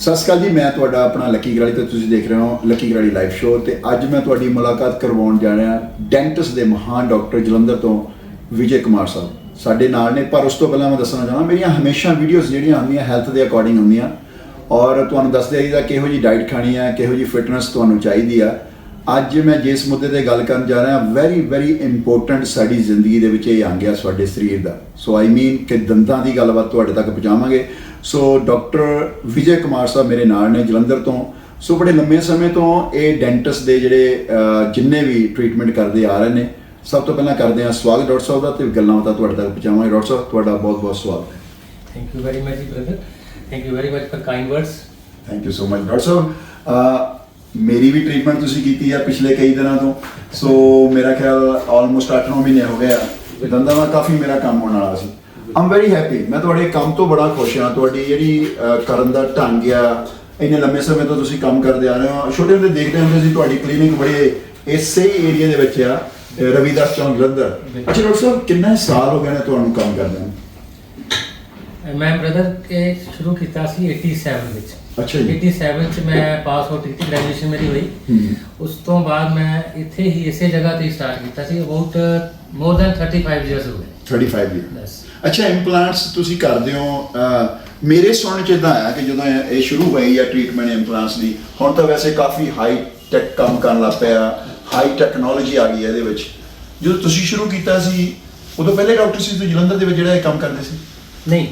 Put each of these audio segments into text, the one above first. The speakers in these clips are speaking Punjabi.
ਸਤਿ ਸ਼੍ਰੀ ਅਕਾਲ ਜੀ, ਮੈਂ ਤੁਹਾਡਾ ਆਪਣਾ ਲੱਕੀ ਗਰਾੜੀ ਤੇ ਤੁਸੀਂ ਦੇਖ ਰਹੇ ਹੋ ਲੱਕੀ ਗਰਾਲੀ ਲਾਈਵ ਸ਼ੋਅ ਤੇ ਅੱਜ ਮੈਂ ਤੁਹਾਡੀ ਮੁਲਾਕਾਤ ਕਰਵਾਉਣ ਜਾ ਰਿਹਾ ਡੈਂਟਿਸਟ ਦੇ ਮਹਾਨ ਡਾਕਟਰ ਜਲੰਧਰ ਤੋਂ ਵਿਜੇ ਕੁਮਾਰ ਸਾਹਿਬ। ਸਾਡੇ ਨਾਲ ਨੇ, ਪਰ ਉਸ ਤੋਂ ਪਹਿਲਾਂ ਮੈਂ ਦੱਸਣਾ ਚਾਹੁੰਦਾ, ਮੇਰੀਆਂ ਹਮੇਸ਼ਾ ਵੀਡੀਓਜ਼ ਜਿਹੜੀਆਂ ਹੁੰਦੀਆਂ ਹੈਲਥ ਦੇ ਅਕੋਰਡਿੰਗ ਹੁੰਦੀਆਂ। ਔਰ ਤੁਹਾਨੂੰ ਦੱਸਦੇ ਆਈਦਾ ਕਿਹੋ ਜੀ ਡਾਈਟ ਖਾਣੀ ਹੈ ਕਿਹੋ ਜੀ ਫਿਟਨੈਸ ਤੁਹਾਨੂੰ ਚਾਹੀਦੀ ਆ। ਅੱਜ ਮੈਂ ਜਿਸ ਮੁੱਦੇ ਤੇ ਗੱਲ ਕਰਨ ਜਾ ਰਿਹਾ ਵੈਰੀ ਵੈਰੀ ਇੰਪੋਰਟੈਂਟ ਸਾਡੀ ਜ਼ਿੰਦਗੀ ਦੇ ਵਿੱਚ ਇਹ ਆ ਗਿਆ ਸਾਡੇ ਸਰੀਰ ਦਾ। ਸੋ ਆਈ ਮੀਨ ਕਿ ਦੰਦਾਂ ਦੀ ਗੱਲਬਾਤ ਤੁਹਾਡੇ ਤੱਕ ਪਹੁੰਚਾਵਾਂਗੇ। ਸੋ ਡਾਕਟਰ ਵਿਜੇ ਕੁਮਾਰ ਸਾਹਿਬ ਮੇਰੇ ਨਾਲ ਨੇ ਜਲੰਧਰ ਤੋਂ। ਸੋ ਬੜੇ ਲੰਮੇ ਸਮੇਂ ਤੋਂ ਇਹ ਡੈਂਟਿਸਟ ਦੇ ਜਿਹੜੇ ਜਿੰਨੇ ਵੀ ਟ੍ਰੀਟਮੈਂਟ ਕਰਦੇ ਆ ਰਹੇ ਨੇ ਸਭ ਤੋਂ ਪਹਿਲਾਂ ਕਰਦੇ ਹਾਂ ਸਵਾਗਤ ਡਾਕਟਰ ਸਾਹਿਬ ਦਾ ਤੇ ਗੱਲਾਂ ਬਾਤਾਂ ਤੁਹਾਡੇ ਤੱਕ ਪਹੁੰਚਾਵਾਂਗੇ। ਡਾਕਟਰ ਸਾਹਿਬ ਤੁਹਾਡਾ ਬਹੁਤ ਬਹੁਤ ਸਵਾਗਤ ਹੈ। Thank you very much, brother. Thank you very much for kind words. Thank you so much doctor ਸਾਹਿਬ। ਮੇਰੀ ਵੀ ਟ੍ਰੀਟਮੈਂਟ ਤੁਸੀਂ ਕੀਤੀ ਆ ਪਿਛਲੇ ਕਈ ਦਿਨਾਂ ਤੋਂ। ਸੋ ਮੇਰਾ ਖਿਆਲ ਆਲਮੋਸਟ 8-9 ਮਹੀਨੇ ਹੋ ਗਏ ਆ। ਦੰਦਾਂ ਦਾ ਕਾਫੀ ਮੇਰਾ ਕੰਮ ਹੋਣ ਵਾਲਾ ਸੀ। ਆਮ ਵੈਰੀ ਹੈਪੀ ਮੈਂ ਤੁਹਾਡੇ ਕੰਮ ਤੋਂ ਬੜਾ ਖੁਸ਼ ਹਾਂ। ਤੁਹਾਡੀ ਜਿਹੜੀ ਕਰਨ ਦਾ ਢੰਗ ਆ ਇੰਨੇ ਲੰਮੇ ਸਮੇਂ ਤੋਂ ਤੁਸੀਂ ਕੰਮ ਕਰਦੇ ਆ ਰਹੇ ਹੋ। ਛੋਟੇ ਹੁੰਦੇ ਦੇਖਦੇ ਹੁੰਦੇ ਸੀ ਤੁਹਾਡੀ ਕਲੀਨਿਕ ਬੜੇ ਇਸੇ ਏਰੀਆ ਦੇ ਵਿੱਚ ਆ ਰਵਿਦਾਸ ਚੌਂਕ ਜਲੰਧਰ। ਅੱਛਾ ਡਾਕਟਰ ਸਾਹਿਬ ਕਿੰਨੇ ਸਾਲ ਹੋ ਗਏ ਨੇ ਤੁਹਾਨੂੰ ਕੰਮ ਕਰਦੇ ਨੂੰ? ਮੈਂ ਬ੍ਰਦਰ ਇਹ ਸ਼ੁਰੂ ਕੀਤਾ ਸੀ 87 ਵਿੱਚ। ਅੱਛਾ ਜੀ। 87 ਚ ਮੈਂ ਪਾਸ ਆਊਟ ਕੀਤੀ ਗ੍ਰੈਜੂਏਸ਼ਨ ਮੇਰੀ ਹੋਈ। ਉਸ ਤੋਂ ਬਾਅਦ ਮੈਂ ਇੱਥੇ ਹੀ ਇਸੇ ਜਗ੍ਹਾ ਤੇ ਸਟਾਰਟ ਕੀਤਾ ਸੀ। ਅਬਾਊਟ ਮੋਰ ਦੈਨ 35 ਇਅਰਸ ਹੋ ਗਏ। 35 years Yes. ਅੱਛਾ ਇੰਪਲਾਂਟਸ ਤੁਸੀਂ ਕਰਦੇ ਹੋ ਮੇਰੇ ਸੁਣਨ ਚ ਇਦਾਂ ਆਇਆ ਕਿ ਜਦੋਂ ਇਹ ਸ਼ੁਰੂ ਹੋਈ ਆ ਟ੍ਰੀਟਮੈਂਟ ਇੰਪਲਾਂਟਸ ਦੀ ਹੁਣ ਤਾਂ ਵੈਸੇ ਕਾਫੀ ਹਾਈ ਟੈਕ ਕੰਮ ਕਰਨ ਲੱਗ ਪਿਆ ਹਾਈ ਟੈਕਨੋਲੋਜੀ ਆ ਗਈ ਹੈ ਇਹਦੇ ਵਿੱਚ। ਜਦੋਂ ਤੁਸੀਂ ਸ਼ੁਰੂ ਕੀਤਾ ਸੀ ਉਦੋਂ ਪਹਿਲੇ ਡਾਕਟਰ ਸੀ ਤੁਸੀਂ ਜਲੰਧਰ ਦੇ ਵਿੱਚ ਜਿਹੜਾ ਇਹ ਕੰਮ ਕਰਦੇ ਸੀ? ਨਹੀਂ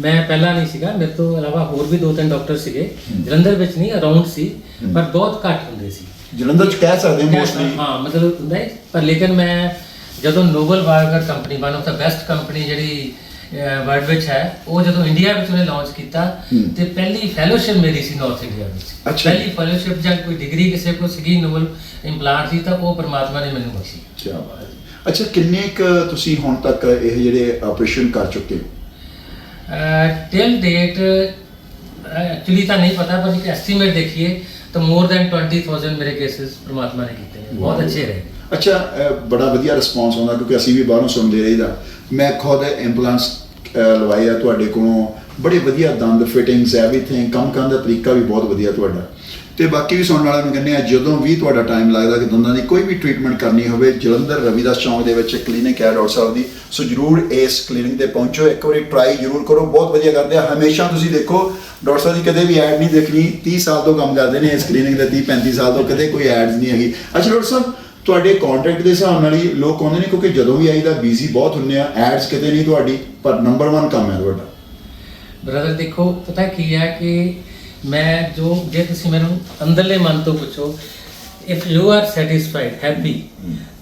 ਮੈਂ ਪਹਿਲਾਂ ਨਹੀਂ ਸੀਗਾ ਮੇਰੇ ਤੋਂ ਇਲਾਵਾ ਹੋਰ ਵੀ ਦੋ ਤਿੰਨ ਡਾਕਟਰ ਸੀਗੇ। ਜਲੰਧਰ ਵਿੱਚ ਨਹੀਂ ਅਰਾਊਂਡ ਸੀ ਪਰ ਬਹੁਤ ਘੱਟ ਹੁੰਦੇ ਸੀ। ਜਲੰਧਰ ਚ ਕਹਿ ਸਕਦੇ ਹਾਂ ਮੋਸਟਲੀ ਹਾਂ ਮਤਲਬ ਹੁੰਦਾ ਹੈ ਪਰ ਲੇਕਿਨ ਮੈਂ ਜਦੋਂ noble ਬਾਇਓਗਰ company one of the best company ਜਿਹੜੀ ਵਰਲਡ ਵਿੱਚ ਹੈ ਉਹ ਜਦੋਂ ਇੰਡੀਆ ਵਿੱਚ ਉਹਨੇ ਲਾਂਚ ਕੀਤਾ। ਤੇ ਪਹਿਲੀ ਫੈਲੋਸ਼ਿਪ ਮੇਰੀ ਸੀ ਨਾਰਥ ਇੰਡੀਆ ਵਿੱਚ। ਪਹਿਲੀ ਫੈਲੋਸ਼ਿਪ ਜਾਂ ਕੋਈ ਡਿਗਰੀ ਕਿਸੇ ਕੋਲ ਸੀਗੀ ਨੋਬਲ ਇੰਪਲਾਂਟ ਦੀ ਤਾਂ ਉਹ ਪਰਮਾਤਮਾ ਨੇ ਮੈਨੂੰ ਬਖਸ਼ੀ ਕੀ ਬਾਤ ਅੱਛਾ ਕਿੰਨੇ ਕੁ ਤੁਸੀਂ ਹੁਣ ਤੱਕ ਇਹ ਜਿਹੜੇ ਆਪਰੇਸ਼ਨ ਕਰ ਚੁੱਕੇ ਹੋ ਟਿਲ ਡੇਟ ਐਕਚੁਅਲੀ ਤਾਂ ਨਹੀਂ ਪਤਾ ਪਰ ਇੱਕ ਐਸਟੀਮੇਟ ਦੇਖੀਏ ਤਾਂ ਮੋਰ ਦੈਨ 20000 ਮੇਰੇ ਕੇसेस ਪਰਮਾਤਮਾ ਨੇ ਕੀਤੇ ਨੇ ਬਹੁਤ. ਅੱਛੇ ਰਹੇ ਅੱਛਾ ਬੜਾ ਵਧੀਆ ਰਿਸਪੌਂਸ ਆਉਂਦਾ ਕਿਉਂਕਿ ਅਸੀਂ ਵੀ ਬਾਹਰੋਂ ਸੁਣਦੇ ਰਹੀਦਾ। ਮੈਂ ਖੁਦ ਐਂਬੂਲੈਂਸ ਲਵਾਏ ਆ ਤੁਹਾਡੇ ਕੋਲੋਂ। ਬੜੇ ਵਧੀਆ ਦੰਦ ਫਿਟਿੰਗਸ ਐਵਰੀਥਿੰਗ ਕੰਮ ਕਰਨ ਦਾ ਤਰੀਕਾ ਵੀ ਬਹੁਤ ਵਧੀਆ ਤੁਹਾਡਾ। ਤੇ ਬਾਕੀ ਵੀ ਸੁਣਨ ਵਾਲਿਆਂ ਨੂੰ ਕਹਿੰਦੇ ਆ, ਜਦੋਂ ਵੀ ਤੁਹਾਡਾ ਟਾਈਮ ਲੱਗਦਾ ਕਿ ਦੰਦਾਂ ਦੀ ਕੋਈ ਵੀ ਟ੍ਰੀਟਮੈਂਟ ਕਰਨੀ ਹੋਵੇ, ਜਲੰਧਰ ਰਵੀਦਾਸ ਚੌਂਕ ਦੇ ਵਿੱਚ ਕਲੀਨਿਕ ਹੈ ਡਾਕਟਰ ਸਾਹਿਬ ਦੀ। ਸੋ ਜਰੂਰ ਇਸ ਕਲੀਨਿਕ ਤੇ ਪਹੁੰਚੋ। ਇੱਕ ਵਾਰੀ ਟਰਾਈ ਜਰੂਰ ਕਰੋ। ਬਹੁਤ ਵਧੀਆ ਕਰਦੇ ਆ। ਹਮੇਸ਼ਾ ਤੁਸੀਂ ਦੇਖੋ, ਡਾਕਟਰ ਸਾਹਿਬ ਦੀ ਕਦੇ ਵੀ ਐਡ ਨਹੀਂ ਦੇਖਣੀ। 30 ਸਾਲ ਤੋਂ ਕੰਮ ਕਰਦੇ ਨੇ ਇਸ ਕਲੀਨਿਕ ਦੇ 30 35 ਸਾਲ ਤੋਂ ਕਦੇ ਕੋਈ ਐਡਸ ਨਹੀਂ ਹੈਗੀ। ਅੱਛਾ, ਡਾਕਟਰ ਸਾਹਿਬ ਤੁਹਾਡੇ ਕੰਟੈਕਟ ਦੇ ਹਿਸਾਬ ਨਾਲ ਹੀ ਲੋਕ ਕਹਿੰਦੇ ਨੇ ਕਿਉਂਕਿ ਜਦੋਂ ਵੀ ਆਈਦਾ ਬੀਜ਼ੀ ਬਹੁਤ ਹੁੰਨੇ ਆ ਐਡਸ ਕਿਤੇ ਨਹੀਂ ਤੁਹਾਡੀ ਪਰ ਨੰਬਰ 1 ਕੰਮ ਹੈ ਤੁਹਾਡਾ। ਬ੍ਰਦਰ ਦੇਖੋ ਪਤਾ ਕੀ ਹੈ ਕਿ ਮੈਂ ਜੋ ਜੇ ਤੁਸੀਂ ਮੈਨੂੰ ਅੰਦਰਲੇ ਮਨ ਤੋਂ ਪੁੱਛੋ if you are satisfied happy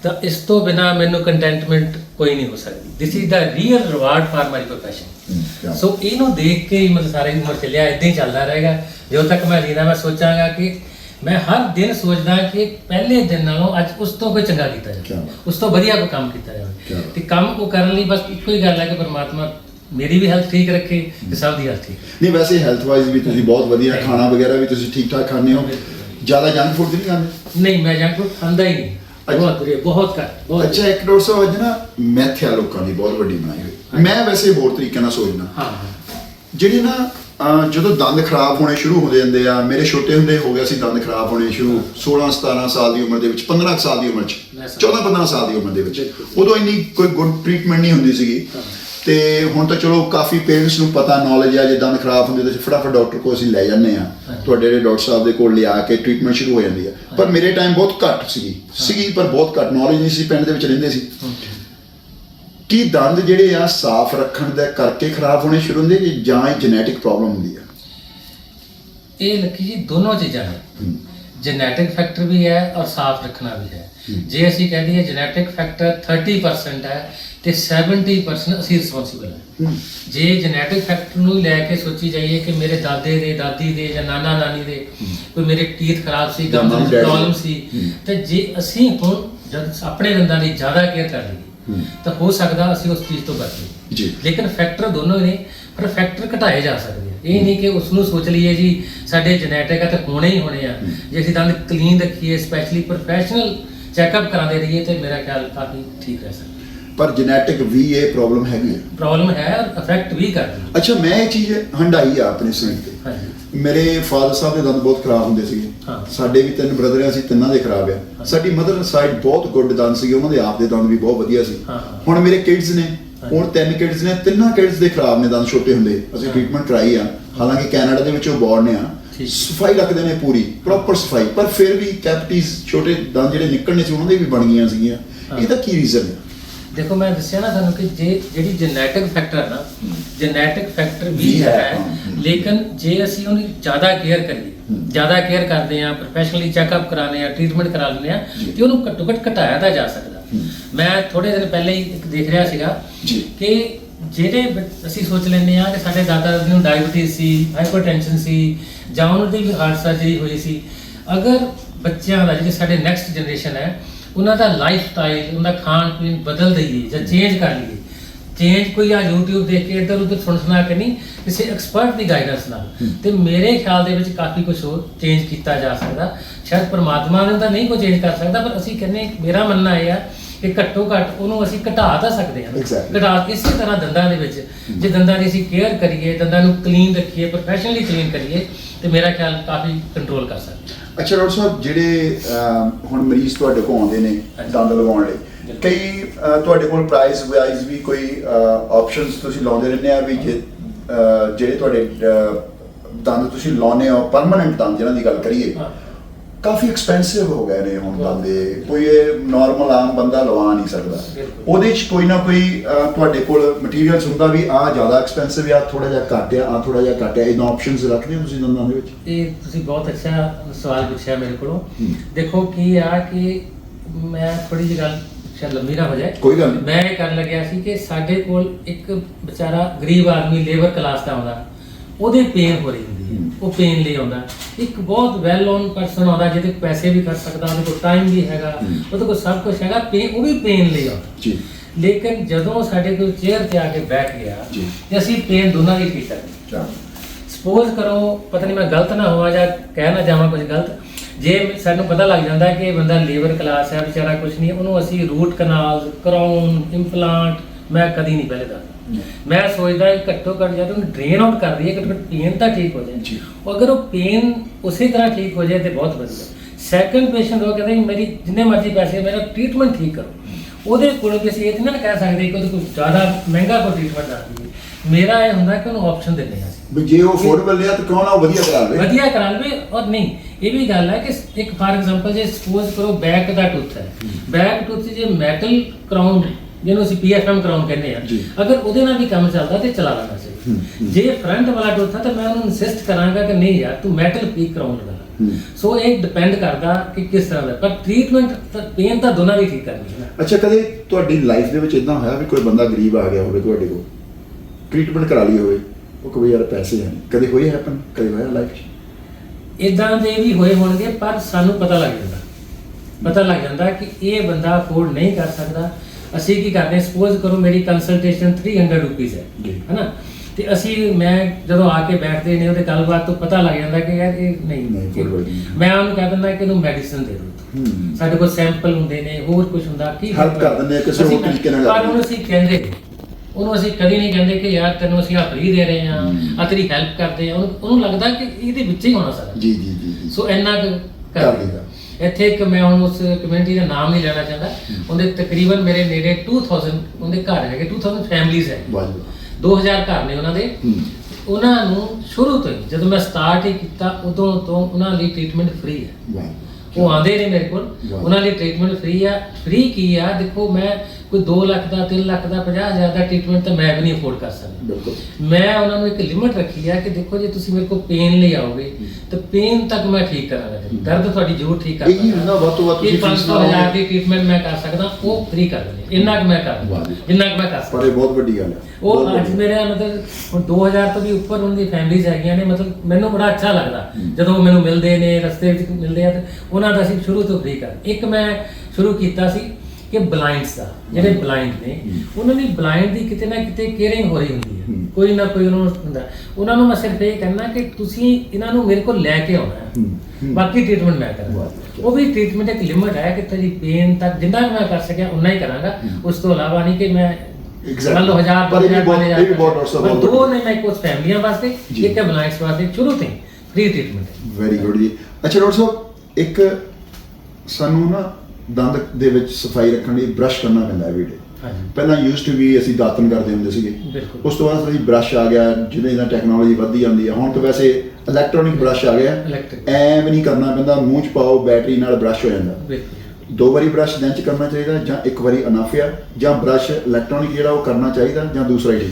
ਤਾਂ ਇਸ ਤੋਂ ਬਿਨਾ ਮੈਨੂੰ ਕੰਟੈਂਟਮੈਂਟ ਕੋਈ ਨਹੀਂ ਹੋ ਸਕਦੀ। This is the real reward for my profession so ਇਹਨੂੰ ਦੇਖ ਕੇ ਹੀ ਮਤਲਬ ਸਾਰੀ ਉਮਰ ਚੱਲਿਆ ਇਦਾਂ ਹੀ ਚੱਲਦਾ ਰਹੇਗਾ। ਜਦੋਂ ਤੱਕ ਮੈਂ ਜੀਣਾ ਮੈਂ ਸੋਚਾਂਗਾ ਕਿ ਮੈਂ ਹਰ ਦਿਨ ਸੋਚਦਾ ਕਿ ਪਹਿਲੇ ਦਿਨ ਨਾਲੋਂ ਅੱਜ ਉਸ ਤੋਂ ਕੋਈ ਚੰਗਾ ਕੀਤਾ ਜਾਵੇ। ਉਸ ਤੋਂ ਵਧੀਆ ਕੋਈ ਕੰਮ ਕੀਤਾ ਜਾਵੇ। ਤੇ ਕੰਮ ਉਹ ਕਰਨ ਲਈ ਬਸ ਇੱਕੋ ਹੀ ਗੱਲ ਹੈ ਕਿ ਪਰਮਾਤਮਾ ਮੇਰੀ ਵੀ ਹੈਲਥ ਠੀਕ ਰੱਖੇ ਤੇ ਸਭ ਦੀ ਹੈਲਥ ਠੀਕ ਨਹੀਂ ਵੈਸੇ ਹੈਲਥ ਵਾਈਜ਼ ਵੀ ਤੁਸੀਂ ਬਹੁਤ ਵਧੀਆ ਖਾਣਾ ਵਗੈਰਾ ਵੀ ਤੁਸੀਂ ਠੀਕ ਠਾਕ ਖਾਂਦੇ ਹੋ। ਜ਼ਿਆਦਾ ਜੰਕ ਫੂਡ ਨਹੀਂ ਖਾਂਦੇ? ਨਹੀਂ ਮੈਂ ਜੰਕ ਫੂਡ ਖਾਂਦਾ ਹੀ ਨਹੀਂ। ਬਹੁਤ ਬਹੁਤ ਬਹੁਤ ਅੱਛਾ ਇੱਕ ਡਾਕਟਰ ਸਾਹਿਬ ਅੱਜ ਨਾ ਮੈਥ ਆ ਲੋਕਾਂ ਦੀ ਬਹੁਤ ਵੱਡੀ ਬਣਾਈ ਹੋਈ। ਮੈਂ ਵੈਸੇ ਹੋਰ ਤਰੀਕੇ ਨਾਲ ਸੋਚਦਾ। ਹਾਂ। ਜਿਹੜੀ ਨਾ ਜਦੋਂ ਦੰਦ ਖਰਾਬ ਹੋਣੇ ਸ਼ੁਰੂ ਹੋ ਜਾਂਦੇ ਆ ਮੇਰੇ ਛੋਟੇ ਹੁੰਦੇ ਹੋ ਗਿਆ ਸੀ ਦੰਦ ਖਰਾਬ ਹੋਣੇ ਸ਼ੁਰੂ 16 17 ਸਾਲ ਦੀ ਉਮਰ ਦੇ ਵਿੱਚ 15 ਕੁ ਸਾਲ ਦੀ ਉਮਰ ਚ ਮੈਂ ਸਮਝ 14 15 ਸਾਲ ਦੀ ਉਮਰ ਦੇ ਵਿੱਚ। ਉਦੋਂ ਇੰਨੀ ਕੋਈ ਗੁੱਡ ਟ੍ਰੀਟਮੈਂਟ ਨਹੀਂ ਹੁੰਦੀ ਸੀਗੀ। ਤੇ ਹੁਣ ਤਾਂ ਚਲੋ ਕਾਫੀ ਪੇਰੈਂਟਸ ਨੂੰ ਪਤਾ ਨੌਲੇਜ ਆ ਜੇ ਦੰਦ ਖਰਾਬ ਹੁੰਦੇ ਤਾਂ ਫਟਾਫਟ ਡਾਕਟਰ ਕੋਲ ਅਸੀਂ ਲੈ ਜਾਂਦੇ ਆ। ਤੁਹਾਡੇ ਜਿਹੜੇ ਡਾਕਟਰ ਸਾਹਿਬ ਦੇ ਕੋਲ ਲਿਆ ਕੇ ਟ੍ਰੀਟਮੈਂਟ ਸ਼ੁਰੂ ਹੋ ਜਾਂਦੀ ਆ। ਪਰ ਮੇਰੇ ਟਾਈਮ ਬਹੁਤ ਘੱਟ ਸੀਗੀ। ਸੀਗੀ ਪਰ ਬਹੁਤ ਘੱਟ। ਨੌਲੇਜ ਨਹੀਂ ਸੀ ਪਿੰਡ ਦੇ ਵਿੱਚ ਰਹਿੰਦੇ ਸੀ। ਕੀ ਦੰਦ ਜਿਹੜੇ ਆ ਸਾਫ਼ ਰੱਖਣ ਦਾ ਕਰਕੇ ਖਰਾਬ ਹੋਣੇ ਸ਼ੁਰੂ ਹੁੰਦੇ ਜੀ ਜਾਂ ਇਹ ਜੈਨੇਟਿਕ ਪ੍ਰੋਬਲਮ ਹੁੰਦੀ ਆ? ਇਹ ਲੱਕੀ ਜੀ ਦੋਨੋਂ ਚੀਜ਼ਾਂ ਨੇ। ਜੈਨੇਟਿਕ ਫੈਕਟਰ ਵੀ ਹੈ ਔਰ ਸਾਫ਼ ਰੱਖਣਾ ਵੀ ਹੈ। ਜੇ ਅਸੀਂ ਕਹਿ ਦਈਏ ਜੈਨੇਟਿਕ ਫੈਕਟਰ 30% ਹੈ ਤੇ 70% ਅਸੀਂ ਰਿਸਪੌਂਸਿਬਲ ਹੈ। ਜੇ ਜੈਨੇਟਿਕ ਫੈਕਟਰ ਨੂੰ ਲੈ ਕੇ ਸੋਚੀ ਜਾਈਏ ਕਿ ਮੇਰੇ ਦਾਦੇ ਦੇ ਦਾਦੀ ਦੇ ਜਾਂ ਨਾਨਾ ਨਾਨੀ ਦੇ ਕੋਈ ਮੇਰੇ ਟੀਥ ਖਰਾਬ ਸੀ ਗਮ ਦੀ ਪ੍ਰੋਬਲਮ। ਸੀ। ਤੇ ਜੇ ਅਸੀਂ ਹੁਣ ਜਦ ਆਪਣੇ ਦੰਦਾਂ ਦੀ ਜ਼ਿਆਦਾ ਕੇਅਰ ਕਰ ਲਈਏ। ਤਾਂ ਹੋ ਸਕਦਾ ਅਸੀਂ ਉਸ ਚੀਜ਼ ਤੋਂ ਬਚ ਜਾਈਏ ਜੀ। ਲੇਕਿਨ ਫੈਕਟਰ ਦੋਨੋਂ ਨੇ ਪਰ ਫੈਕਟਰ ਘਟਾਏ ਜਾ ਸਕਦੇ ਆ। ਇਹ ਨਹੀਂ ਕਿ ਉਸ ਨੂੰ ਸੋਚ ਲਈਏ ਜੀ ਸਾਡੇ ਜੈਨੇਟਿਕ ਆ ਤੇ ਹੋਣੇ ਹੀ ਹੋਣੇ ਆ। ਜੇ ਅਸੀਂ ਦੰਦ ਕਲੀਨ ਰੱਖੀਏ ਸਪੈਸ਼ਲੀ ਪ੍ਰੋਫੈਸ਼ਨਲ ਚੈੱਕਅਪ ਕਰਾਉਂਦੇ ਰਹੀਏ ਤੇ ਮੇਰਾ ਖਿਆਲ ਕਾਫੀ ਠੀਕ ਰਹਿ ਸਕਦਾ। ਪਰ ਜੈਨੇਟਿਕ ਵੀ ਇਹ ਪ੍ਰੋਬਲਮ ਹੈਗੀ ਹੈ ਪ੍ਰੋਬਲਮ ਹੈ ਔਰ ਅਫੈਕਟ ਵੀ ਕਰਦੀ ਹੈ ਅੱਛਾ ਮੈਂ ਇਹ ਚੀਜ਼ ਹੰਡਾਈ ਆ ਆਪਣੇ ਸਰੀਰ ਤੇ ਹਾਂਜੀ ਮੇਰੇ ਫਾਦਰ ਸਾਹਿਬ ਦੇ ਦੰਦ ਬਹੁਤ ਖਰਾਬ ਹੁੰਦੇ ਸੀਗੇ। ਸਾਡੇ ਵੀ ਤਿੰਨ ਬ੍ਰਦਰ ਆ ਅਸੀਂ ਤਿੰਨਾਂ ਦੇ ਖਰਾਬ ਆ। ਸਾਡੀ ਮਦਰ ਸਾਈਡ ਬਹੁਤ ਗੁੱਡ ਦੰਦ ਸੀਗੇ ਉਹਨਾਂ ਦੇ ਆਪ ਦੇ ਦੰਦ ਵੀ ਬਹੁਤ ਵਧੀਆ ਸੀ। ਹੁਣ ਮੇਰੇ ਕਿਡਸ ਨੇ। ਹੁਣ ਤਿੰਨ ਕਿਡਸ ਨੇ ਤਿੰਨਾਂ ਕਿਡਸ ਦੇ ਖਰਾਬ ਨੇ ਦੰਦ ਛੋਟੇ ਹੁੰਦੇ ਅਸੀਂ। ਟ੍ਰੀਟਮੈਂਟ ਕਰਾਈ ਆ ਹਾਲਾਂਕਿ ਕੈਨੇਡਾ ਦੇ ਵਿੱਚ ਉਹ ਬੋਰਨ ਆ। ਸਫ਼ਾਈ ਰੱਖਦੇ ਨੇ ਪੂਰੀ ਪ੍ਰੋਪਰ ਸਫ਼ਾਈ ਪਰ ਫਿਰ ਵੀ ਕੈਪਟੀਜ਼ ਛੋਟੇ ਦੰਦ ਜਿਹੜੇ ਨਿਕਲਣੇ ਸੀ ਉਹਨਾਂ ਦੇ ਵੀ ਬਣ ਗਈਆਂ ਸੀਗੀਆਂ। ਇਹਦਾ ਕੀ ਰੀਜ਼ਨ ਹੈ ਦੇਖੋ ਮੈਂ ਦੱਸਿਆ ਨਾ ਤੁਹਾਨੂੰ ਕਿ ਜੇ ਜਿਹੜੀ ਜੈਨੇਟਿਕ ਫੈਕਟਰ ਨਾ ਜੈਨੇਟਿਕ ਫੈਕਟਰ ਵੀ ਹੈ। ਲੇਕਿਨ ਜੇ ਅਸੀਂ ਉਹਦੀ ਜ਼ਿਆਦਾ ਕੇਅਰ ਕਰੀਏ। ਜ਼ਿਆਦਾ ਕੇਅਰ ਕਰਦੇ ਆ ਪ੍ਰੋਫੈਸ਼ਨਲੀ ਚੈੱਕਅਪ ਕਰਾਉਂਦੇ ਆ ਟ੍ਰੀਟਮੈਂਟ ਕਰਾ ਲੈਂਦੇ ਆ। ਤੇ ਉਹਨੂੰ ਘੱਟੋ ਘੱਟ ਘਟਾਇਆ ਤਾਂ ਜਾ ਸਕਦਾ। ਮੈਂ ਥੋੜੇ ਦਿਨ ਪਹਿਲੇ ਹੀ ਇੱਕ ਦੇਖ ਰਿਹਾ ਸੀਗਾ। ਕਿ ਜਿਹੜੇ ਅਸੀਂ ਸੋਚ ਲੈਂਦੇ ਆ ਕਿ ਸਾਡੇ ਦਾਦਾ ਦਾਦੀ ਨੂੰ ਡਾਇਬੀਟੀਜ਼ ਸੀ ਹਾਈਪਰਟੈਂਸ਼ਨ ਸੀ ਜਾਂ ਉਹਨਾਂ ਦੀ ਵੀ ਹਾਰਟ ਸਰਜਰੀ ਹੋਈ ਸੀ ਅਗਰ ਬੱਚਿਆਂ ਦਾ ਜਿਹੜੇ ਸਾਡੇ ਨੈਕਸਟ ਜਨਰੇਸ਼ਨ ਹੈ ਉਹਨਾਂ ਦਾ ਲਾਈਫ ਸਟਾਈਲ ਉਹਨਾਂ ਦਾ ਖਾਣ ਪੀਣ ਬਦਲ ਦਈਏ ਜਾਂ ਚੇਂਜ ਕਰ ਲਈਏ ਚੇਂਜ ਕੋਈ ਆ YouTube ਦੇਖ ਕੇ ਇੱਧਰ ਉੱਧਰ ਸੁਣ ਸੁਣਾ ਕੇ ਨਹੀਂ ਕਿਸੇ ਐਕਸਪਰਟ ਦੀ ਗਾਈਡੈਂਸ ਨਾਲ। ਤੇ ਮੇਰੇ ਖਿਆਲ ਦੇ ਵਿੱਚ ਕਾਫੀ ਕੁਝ ਹੋਰ ਚੇਂਜ ਕੀਤਾ ਜਾ ਸਕਦਾ ਸ਼ਾਇਦ ਪ੍ਰਮਾਤਮਾ ਨੇ ਤਾਂ ਨਹੀਂ ਕੋਈ ਚੇਂਜ ਕਰ ਸਕਦਾ ਪਰ ਅਸੀਂ ਕਹਿੰਦੇ ਮੇਰਾ ਮੰਨਣਾ ਇਹ ਆ ਕਿ ਘੱਟੋ ਘੱਟ ਉਹਨੂੰ ਅਸੀਂ ਘਟਾ ਤਾਂ ਸਕਦੇ ਹਾਂ. ਘਟਾ ਇਸੇ ਤਰ੍ਹਾਂ ਦੰਦਾਂ ਦੇ ਵਿੱਚ ਜੇ ਦੰਦਾਂ ਦੀ ਅਸੀਂ ਕੇਅਰ ਕਰੀਏ ਦੰਦਾਂ ਨੂੰ ਕਲੀਨ ਰੱਖੀਏ ਪ੍ਰੋਫੈਸ਼ਨਲੀ ਕਲੀਨ ਕਰੀਏ ਤੇ ਮੇਰਾ ਖਿਆਲ ਕਾਫੀ ਕੰਟਰੋਲ ਕਰ ਸਕਦੇ। ਅੱਛਾ ਡਾਕਟਰ ਸਾਹਿਬ ਜਿਹੜੇ ਹੁਣ ਮਰੀਜ਼ ਤੁਹਾਡੇ ਕੋਲ ਆਉਂਦੇ ਨੇ ਹਾਂਜੀ। ਦੰਦ ਲਗਾਉਣ ਲਈ ਬਿਲਕੁਲ। ਕਈ ਤੁਹਾਡੇ ਕੋਲ ਪ੍ਰਾਈਸ ਵਾਈਜ਼ ਵੀ ਕੋਈ ਆਪਸ਼ਨਸ ਤੁਸੀਂ ਲਾਉਂਦੇ ਰਹਿੰਦੇ ਆ ਵੀ ਜੇ ਜਿਹੜੇ ਤੁਹਾਡੇ ਦੰਦ ਤੁਸੀਂ ਲਾਉਨੇ ਹੋ ਪਰਮਨੈਂਟ ਦੰਦ ਜਿਹਨਾਂ ਦੀ ਗੱਲ ਕਰੀਏ ਹਾਂ ਕਾਫੀ ਐਕਸਪੈਂਸਿਵ ਹੋ ਗਏ ਨੇ ਹੁਣ ਇਹ। ਕੋਈ ਇਹ ਨਾਰਮਲ ਆਮ ਬੰਦਾ ਲਵਾ ਨਹੀਂ ਸਕਦਾ। ਉਹਦੇ 'ਚ ਕੋਈ ਨਾ ਕੋਈ ਤੁਹਾਡੇ ਕੋਲ ਮਟੀਰੀਅਲਸ ਹੁੰਦਾ ਵੀ ਆ ਜ਼ਿਆਦਾ ਐਕਸਪੈਂਸਿਵ ਆ ਥੋੜਾ ਜਿਹਾ ਘੱਟ ਆ ਆ ਥੋੜਾ ਜਿਹਾ ਘੱਟ ਆ ਇਹਨਾਂ ਆਪਸ਼ਨਸ ਰੱਖਦੇ ਹੋ ਤੁਸੀਂ ਦੰਦਾਂ ਦੇ ਵਿੱਚ ਇਹ ਤੁਸੀਂ ਬਹੁਤ ਅੱਛਾ ਸਵਾਲ ਪੁੱਛਿਆ ਮੇਰੇ ਕੋਲੋਂ। ਦੇਖੋ ਕੀ ਆ ਕਿ ਮੈਂ ਥੋੜੀ ਜਿਹੀ ਗੱਲ ਸ਼ਾਇਦ ਲੰਬੀ ਨਾ ਹੋ ਜਾਏ ਕੋਈ ਗੱਲ ਨਹੀਂ ਮੈਂ ਇਹ ਕਰਨ ਲੱਗਿਆ ਸੀ ਕਿ ਸਾਡੇ ਕੋਲ ਇੱਕ ਵਿਚਾਰਾ ਗਰੀਬ ਆਦਮੀ ਲੇਬਰ ਕਲਾਸ ਦਾ ਆਉਂਦਾ ਉਹਦੇ ਪੇਨ ਹੋ ਰਹੀ ਹੁੰਦੀ। ਉਹ ਪੇਨ ਲਈ ਆਉਂਦਾ ਇੱਕ ਬਹੁਤ ਵੈਲ ਨੋਨ ਪਰਸਨ ਆਉਂਦਾ ਜਿਹਦੇ ਕੋਲ ਪੈਸੇ ਵੀ ਕਰ ਸਕਦਾ ਉਹਦੇ ਕੋਲ ਟਾਈਮ ਵੀ ਹੈਗਾ। ਉਹਦੇ ਕੋਲ ਸਭ ਕੁਝ ਹੈਗਾ ਪੇਨ ਉਹ ਵੀ ਪੇਨ ਲਈ ਆਉਂਦਾ। ਜੀ। ਲੇਕਿਨ ਜਦੋਂ ਸਾਡੇ ਕੋਲ ਚੇਅਰ ਤੇ ਆ ਕੇ ਬੈਠ ਗਿਆ। ਤੇ ਅਸੀਂ ਪੇਨ ਦੋਨਾਂ ਦੀ ਕਰਨੀ ਚਲੋ। ਸਪੋਜ਼ ਕਰੋ ਪਤਾ ਨਹੀਂ ਮੈਂ ਗਲਤ ਨਾ ਹੋਵਾਂ ਜਾਂ ਕਹਿ ਨਾ ਜਾਵਾਂ ਕੁਝ ਗਲਤ ਜੇ ਸਾਨੂੰ ਪਤਾ ਲੱਗ ਜਾਂਦਾ ਕਿ ਇਹ ਬੰਦਾ ਲੇਬਰ ਕਲਾਸ ਹੈ ਵਿਚਾਰਾ ਕੁਝ ਨਹੀਂ ਉਹਨੂੰ ਅਸੀਂ ਰੂਟ ਕਨਾਲ ਕਰਾਉਨ ਇੰਪਲਾਂਟ ਮੈਂ ਕਦੀ ਨਹੀਂ ਪਹਿਲੇ ਦੱਸਦਾ। ਮੈਂ ਸੋਚਦਾ ਕਿ ਘੱਟੋ ਘੱਟ ਜਦ ਡਰੇਨ ਆਊਟ ਕਰ ਦਈਏ ਘੱਟੋ ਘੱਟ ਪੇਨ ਤਾਂ ਠੀਕ ਹੋ। ਜਾਏ। ਉਹ ਅਗਰ ਉਹ ਪੇਨ ਉਸੇ ਤਰ੍ਹਾਂ ਠੀਕ ਹੋ ਜਾਏ ਤੇ ਬਹੁਤ ਵਧੀਆ। ਸੈਕੰਡ ਪੇਸ਼ੈਂਟ ਉਹ ਕਹਿੰਦਾ ਮੇਰੀ ਜਿੰਨੇ ਮਰਜ਼ੀ ਪੈਸੇ ਮੇਰਾ ਟ੍ਰੀਟਮੈਂਟ ਠੀਕ ਕਰੋ। ਉਹਦੇ ਕੋਲ ਵੀ ਅਸੀਂ ਇਹ ਤਾਂ ਨਾ ਕਹਿ ਸਕਦੇ ਕਿ ਉਹਦੇ ਕੋਲ ਜ਼ਿਆਦਾ ਮਹਿੰਗਾ ਕੋਈ ਟ੍ਰੀਟਮੈਂਟ ਨਾ ਦਈਏ ਮੇਰਾ ਇਹ ਹੁੰਦਾ ਕਿ ਉਹਨੂੰ ਆਪਸ਼ਨ ਦਿੰਦੇ ਹਾਂ ਵੀ ਜੇ ਉਹ ਅਫੋਰਡੇਬਲ ਲਿਆ ਤਾਂ ਕਿਉਂ ਨਾ ਉਹ ਵਧੀਆ ਕਰਾ ਲਵੇ? ਵਧੀਆ ਕਰਾ ਲਵੇ ਔਰ ਨਹੀਂ ਇਹ ਵੀ ਗੱਲ ਹੈ ਕਿ ਇੱਕ ਫਾਰ ਐਗਜ਼ਾਮਪਲ ਜੇ ਸਪੋਜ਼ ਕਰੋ ਬੈਕ ਦਾ ਟੁੱਥ ਹੈ। ਬੈਕ ਟੁੱਥ ਜੇ ਮੈਟਲ ਕਰਾਊਨ ਜਿਹਨੂੰ ਅਸੀਂ ਪੀਐਫਐਮ ਕਰਾਊਨ ਕਹਿੰਦੇ ਆ। ਜੀ। ਅਗਰ ਉਹਦੇ ਨਾਲ ਵੀ ਕੰਮ ਚੱਲਦਾ ਤੇ ਚਲਾ ਲੈਣਾ ਹੂੰ। ਜੇ ਫਰੰਟ ਵਾਲਾ ਹੈ ਤਾਂ ਮੈਂ ਉਹਨੂੰ ਇਨਸਿਸਟ ਕਰਾਂਗਾ ਕਿ ਨਹੀਂ ਯਾਰ ਤੂੰ ਮੈਟਲ ਪੀਕ ਕਰਾਊਨ ਲਗਾ। ਸੋ ਇਹ ਡਿਪੈਂਡ ਕਰਦਾ ਕਿ ਕਿਸ ਤਰ੍ਹਾਂ ਦਾ। ਪਰ ਟ੍ਰੀਟਮੈਂਟ ਤਾਂ ਪੇਨ ਤਾਂ ਦੋਨਾਂ ਦੀ ਠੀਕ ਕਰਨੀ ਹੈ। ਨਾ ਅੱਛਾ ਕਦੇ ਤੁਹਾਡੀ ਲਾਈਫ ਦੇ ਵਿੱਚ ਇਦਾਂ ਹੋਇਆ ਵੀ ਕੋਈ ਬੰਦਾ ਗਰੀਬ ਆ ਗਿਆ ਹੋਵੇ ਤੁਹਾਡੇ ਕੋਲ? ਟ੍ਰੀਟਮੈਂਟ ਕਰਾ ਲਈ ਹੋਵੇ। ਉਹ ਕੋਈ ਯਾਰ ਪੈਸੇ ਹੈ ਨਹੀਂ। ਕਦੇ ਹੋਏ ਹੈਪਨ ਕਦੇ ਹੋਇਆ ਲਾਈਫ 'ਚ? ਇਦਾਂ ਦੇ ਵੀ ਹੋਏ ਹੋਣਗੇ ਪਰ ਸਾਨੂੰ ਪਤਾ ਲੱਗ ਜਾਂਦਾ। ਪਤਾ ਲੱਗ ਜਾਂਦਾ ਕਿ ਇਹ ਬੰਦਾ ਅਫੋਰਡ ਨਹੀਂ ਕਰ ਸਕਦਾ। ਅਸੀਂ ਕੀ ਕਰਦੇ ਸਪੋਜ਼ ਕਰੋ ਮੇਰੀ ਕੰਸਲਟੇਸ਼ਨ 300 ਰੁਪੀਸ ਹੈ ਜੀ। ਹੈਨਾ ਤੇ ਅਸੀਂ ਮੈਂ ਜਦੋਂ ਆ ਕੇ ਬੈਠਦੇ ਨੇ ਉਹਦੇ ਗੱਲਬਾਤ ਤੋਂ ਪਤਾ ਲੱਗ ਜਾਂਦਾ ਕਿ ਯਾਰ ਇਹ ਨਹੀਂ। ਮੈਂ ਉਹਨੂੰ ਕਹਿ ਦਿੰਦਾ ਕਿ ਇਹਨੂੰ ਮੈਡੀਸਿਨ ਦੇ ਦਿਓ ਸਾਡੇ ਕੋਲ ਸੈਂਪਲ ਹੁੰਦੇ ਨੇ ਹੋਰ ਕੁਝ ਹੁੰਦਾ ਕੀ Help ਕਰ ਦਿੰਦੇ ਆ ਕਿਸੇ ਹੋਰ ਤਰੀਕੇ ਨਾਲ ਪਰ। ਉਹਨੂੰ ਅਸੀਂ ਕਹਿੰਦੇ। ਉਹਨੂੰ ਅਸੀਂ ਕਦੀ ਨਹੀਂ ਕਹਿੰਦੇ ਕਿ ਯਾਰ ਤੈਨੂੰ ਅਸੀਂ ਆ ਫ੍ਰੀ ਦੇ ਰਹੇ ਹੂੰ। ਆ ਤੇਰੀ ਹੈਲਪ ਕਰਦੇ ਹਾਂ ਉਹਨੂੰ ਲੱਗਦਾ ਕਿ ਇਹਦੇ ਵਿੱਚ ਹੀ ਹੋਣਾ ਸਾਰਾ ਜੀ ਜੀ ਜੀ ਸੋ ਇੰਨਾ ਕਰ ਲਈਦਾ। ਇੱਥੇ ਇੱਕ ਮੈਂ ਹੁਣ ਉਸ ਕਮਿਊਨਿਟੀ ਦਾ ਨਾਮ ਨਹੀਂ ਲੈਣਾ ਚਾਹੁੰਦਾ। ਉਹਦੇ ਤਕਰੀਬਨ ਮੇਰੇ ਨੇੜੇ 2000 ਉਹਦੇ ਘਰ ਹੈਗੇ 2000 ਫੈਮਲੀਜ਼ ਹੈ। ਵਾਹ ਜੀ 2000 ਘਰ ਨੇ ਉਹਨਾਂ ਦੇ। ਉਹਨਾਂ ਨੂੰ ਸ਼ੁਰੂ ਤੋਂ ਹੀ ਜਦੋਂ ਮੈਂ ਸਟਾਰਟ ਹੀ ਕੀਤਾ ਉਦੋਂ ਤੋਂ ਉਹਨਾਂ ਲਈ ਟ੍ਰੀਟਮੈਂਟ ਫ੍ਰੀ ਹੈ। ਉਹ ਆਉਂਦੇ ਨੇ ਮੇਰੇ ਕੋਲ। ਵਾਹ। ਉਹਨਾਂ ਲਈ ਟ੍ਰੀਟਮੈਂਟ ਫ੍ਰੀ ਆ। ਫ੍ਰੀ ਕੀ ਆ? ਦੇਖੋ ਮੈਂ ਕੋਈ 2 ਲੱਖ ਦਾ 3 ਲੱਖ ਦਾ 50000 ਦਾ ਟ੍ਰੀਟਮੈਂਟ ਤਾਂ ਮੈਂ ਵੀ ਨਹੀਂ ਅਫੋਰਡ ਕਰ ਸਕਦਾ। ਬਿਲਕੁਲ। ਮੈਂ ਉਹਨਾਂ ਨੂੰ ਇੱਕ ਲਿਮਟ ਰੱਖੀ ਆ ਕਿ ਦੇਖੋ ਜੇ ਤੁਸੀਂ ਮੇਰੇ ਕੋਲ ਪੇਨ ਲਈ ਆਓਗੇ ਤਾਂ ਪੇਨ ਤੱਕ ਮੈਂ ਠੀਕ ਕਰਾਂਗਾ ਦਰਦ ਤੁਹਾਡੀ ਜ਼ਰੂਰ ਠੀਕ ਕਰ ਇਹੀ ਹੁੰਦਾ, ਵੱਧ ਤੋਂ ਵੱਧ ਤੁਸੀਂ 500000 ਲਾਓਗੇ। ਦੀ ਟ੍ਰੀਟਮੈਂਟ ਮੈਂ ਕਰ ਸਕਦਾ ਉਹ ਫ੍ਰੀ ਕਰ ਦਿੰਦੇ ਇੰਨਾ ਕੁ ਮੈਂ ਕਰ ਦਿੰਦਾ। ਜਿੰਨਾ ਕੁ ਮੈਂ ਕਰ ਸਕਦਾ ਪਰ ਇਹ ਬਹੁਤ ਵੱਡੀ ਗੱਲ ਹੈ ਉਹ ਅੱਜ। ਮੇਰੇ ਮਤਲਬ ਹੁਣ 2000 ਤੋਂ ਵੀ ਉੱਪਰ ਉਹਨਾਂ ਦੀ ਫੈਮਿਲੀਜ਼ ਹੈਗੀਆਂ ਨੇ ਮਤਲਬ ਮੈਨੂੰ ਬੜਾ ਅੱਛਾ ਲੱਗਦਾ। ਜਦੋਂ ਉਹ ਮੈਨੂੰ ਮਿਲਦੇ ਨੇ ਰਸਤੇ ਵਿੱਚ ਮਿਲਦੇ ਆ ਤੇ ਉਹਨਾਂ ਦਾ ਅਸੀਂ ਸ਼ੁਰੂ ਤੋਂ ਫ੍ਰੀ ਕਰ ਇੱਕ ਮੈਂ ਸ਼ੁਰੂ ਕੀਤਾ ਸੀ ਕਿ ਬਲਾਈਂਡਸ ਦਾ ਜਿਹੜੇ ਬਲਾਈਂਡ ਨੇ ਉਹਨਾਂ ਦੀ ਬਲਾਈਂਡ ਦੀ ਕਿਤੇ ਨਾ ਕਿਤੇ ਕੇਅਰਿੰਗ ਹੋ ਰਹੀ ਹੁੰਦੀ ਹੈ। ਕੋਈ ਨਾ ਕੋਈ ਉਹਨਾਂ ਨੂੰ ਹੁੰਦਾ। ਉਹਨਾਂ ਨੂੰ ਮੈਂ ਸਿਰਫ ਇਹ ਕਹਿਣਾ ਕਿ ਤੁਸੀਂ ਇਹਨਾਂ ਨੂੰ ਮੇਰੇ ਕੋਲ ਲੈ ਕੇ ਆਉਣਾ ਹੈ। ਬਾਕੀ ਟ੍ਰੀਟਮੈਂਟ ਮੈਂ ਕਰਾਂਗਾ। ਉਹ ਵੀ ਟ੍ਰੀਟਮੈਂਟ ਇੱਕ ਲਿਮਟ ਹੈ ਕਿ ਤੇਰੀ ਪੇਨ ਤੱਕ ਜਿੰਨਾ ਮੈਂ ਕਰ ਸਕਿਆ ਉਨਾ ਹੀ ਕਰਾਂਗਾ। ਉਸ ਤੋਂ ਇਲਾਵਾ ਨਹੀਂ ਕਿ ਮੈਂ. ਮੰਨ ਲਓ ਹਜ਼ਾਰ ਪਰ ਇਹ ਬਹੁਤ- ਇਹ ਵੀ ਬਹੁਤ ਡਾਕਟਰ ਸਾਹਿਬ ਦੋ ਨੇ ਮੈਂ ਕੁਝ ਫੈਮਲੀਆਂ ਵਾਸਤੇ। ਇੱਕ ਬਲਾਈਂਡਸ ਵਾਸਤੇ ਸ਼ੁਰੂ ਤੋਂ ਫ੍ਰੀ ਟ੍ਰੀਟਮੈਂਟ ਹੈ। ਵੈਰੀ ਗੁੱਡ ਜੀ। ਅੱਛਾ ਡਾਕਟਰ ਸਾਹਿਬ ਇੱਕ ਸਾਨੂੰ ਨਾ ਦੰਦ ਦੇ ਵਿੱਚ ਸਫ਼ਾਈ ਰੱਖਣ ਲਈ ਬ੍ਰਸ਼ ਕਰਨਾ ਪੈਂਦਾ ਐਵਰੀ ਡੇ ਹਾਂਜੀ। ਪਹਿਲਾਂ ਯੂਜ਼ਡ ਟੂ ਵੀ ਅਸੀਂ ਦਾਤਨ ਕਰਦੇ ਹੁੰਦੇ ਸੀਗੇ। ਉਸ ਤੋਂ ਬਾਅਦ ਅਸੀਂ ਬ੍ਰਸ਼ ਆ ਗਿਆ ਜਿਹਦੇ ਨਾਲ ਟੈਕਨੋਲੋਜੀ ਵੱਧਦੀ ਜਾਂਦੀ ਹੈ ਹੁਣ ਤਾਂ ਵੈਸੇ ਇਲੈਕਟ੍ਰੋਨਿਕ ਬ੍ਰਸ਼ ਆ ਗਿਆ। Electric। ਐ ਵੀ ਨਹੀਂ ਕਰਨਾ ਪੈਂਦਾ ਮੂੰਹ 'ਚ ਪਾਓ ਬੈਟਰੀ ਨਾਲ ਬ੍ਰਸ਼ ਹੋ ਜਾਂਦਾ। ਦੋ ਵਾਰੀ ਬ੍ਰਸ਼ ਦਿਨ 'ਚ ਕਰਨਾ ਚਾਹੀਦਾ ਜਾਂ ਇੱਕ ਵਾਰੀ ਅਨਾਫ ਆ ਜਾਂ ਬ੍ਰਸ਼ ਇਲੈਕਟ੍ਰੋਨਿਕ ਜਿਹੜਾ ਉਹ ਕਰਨਾ ਚਾਹੀਦਾ ਜਾਂ ਦੂਸਰਾ ਹੀ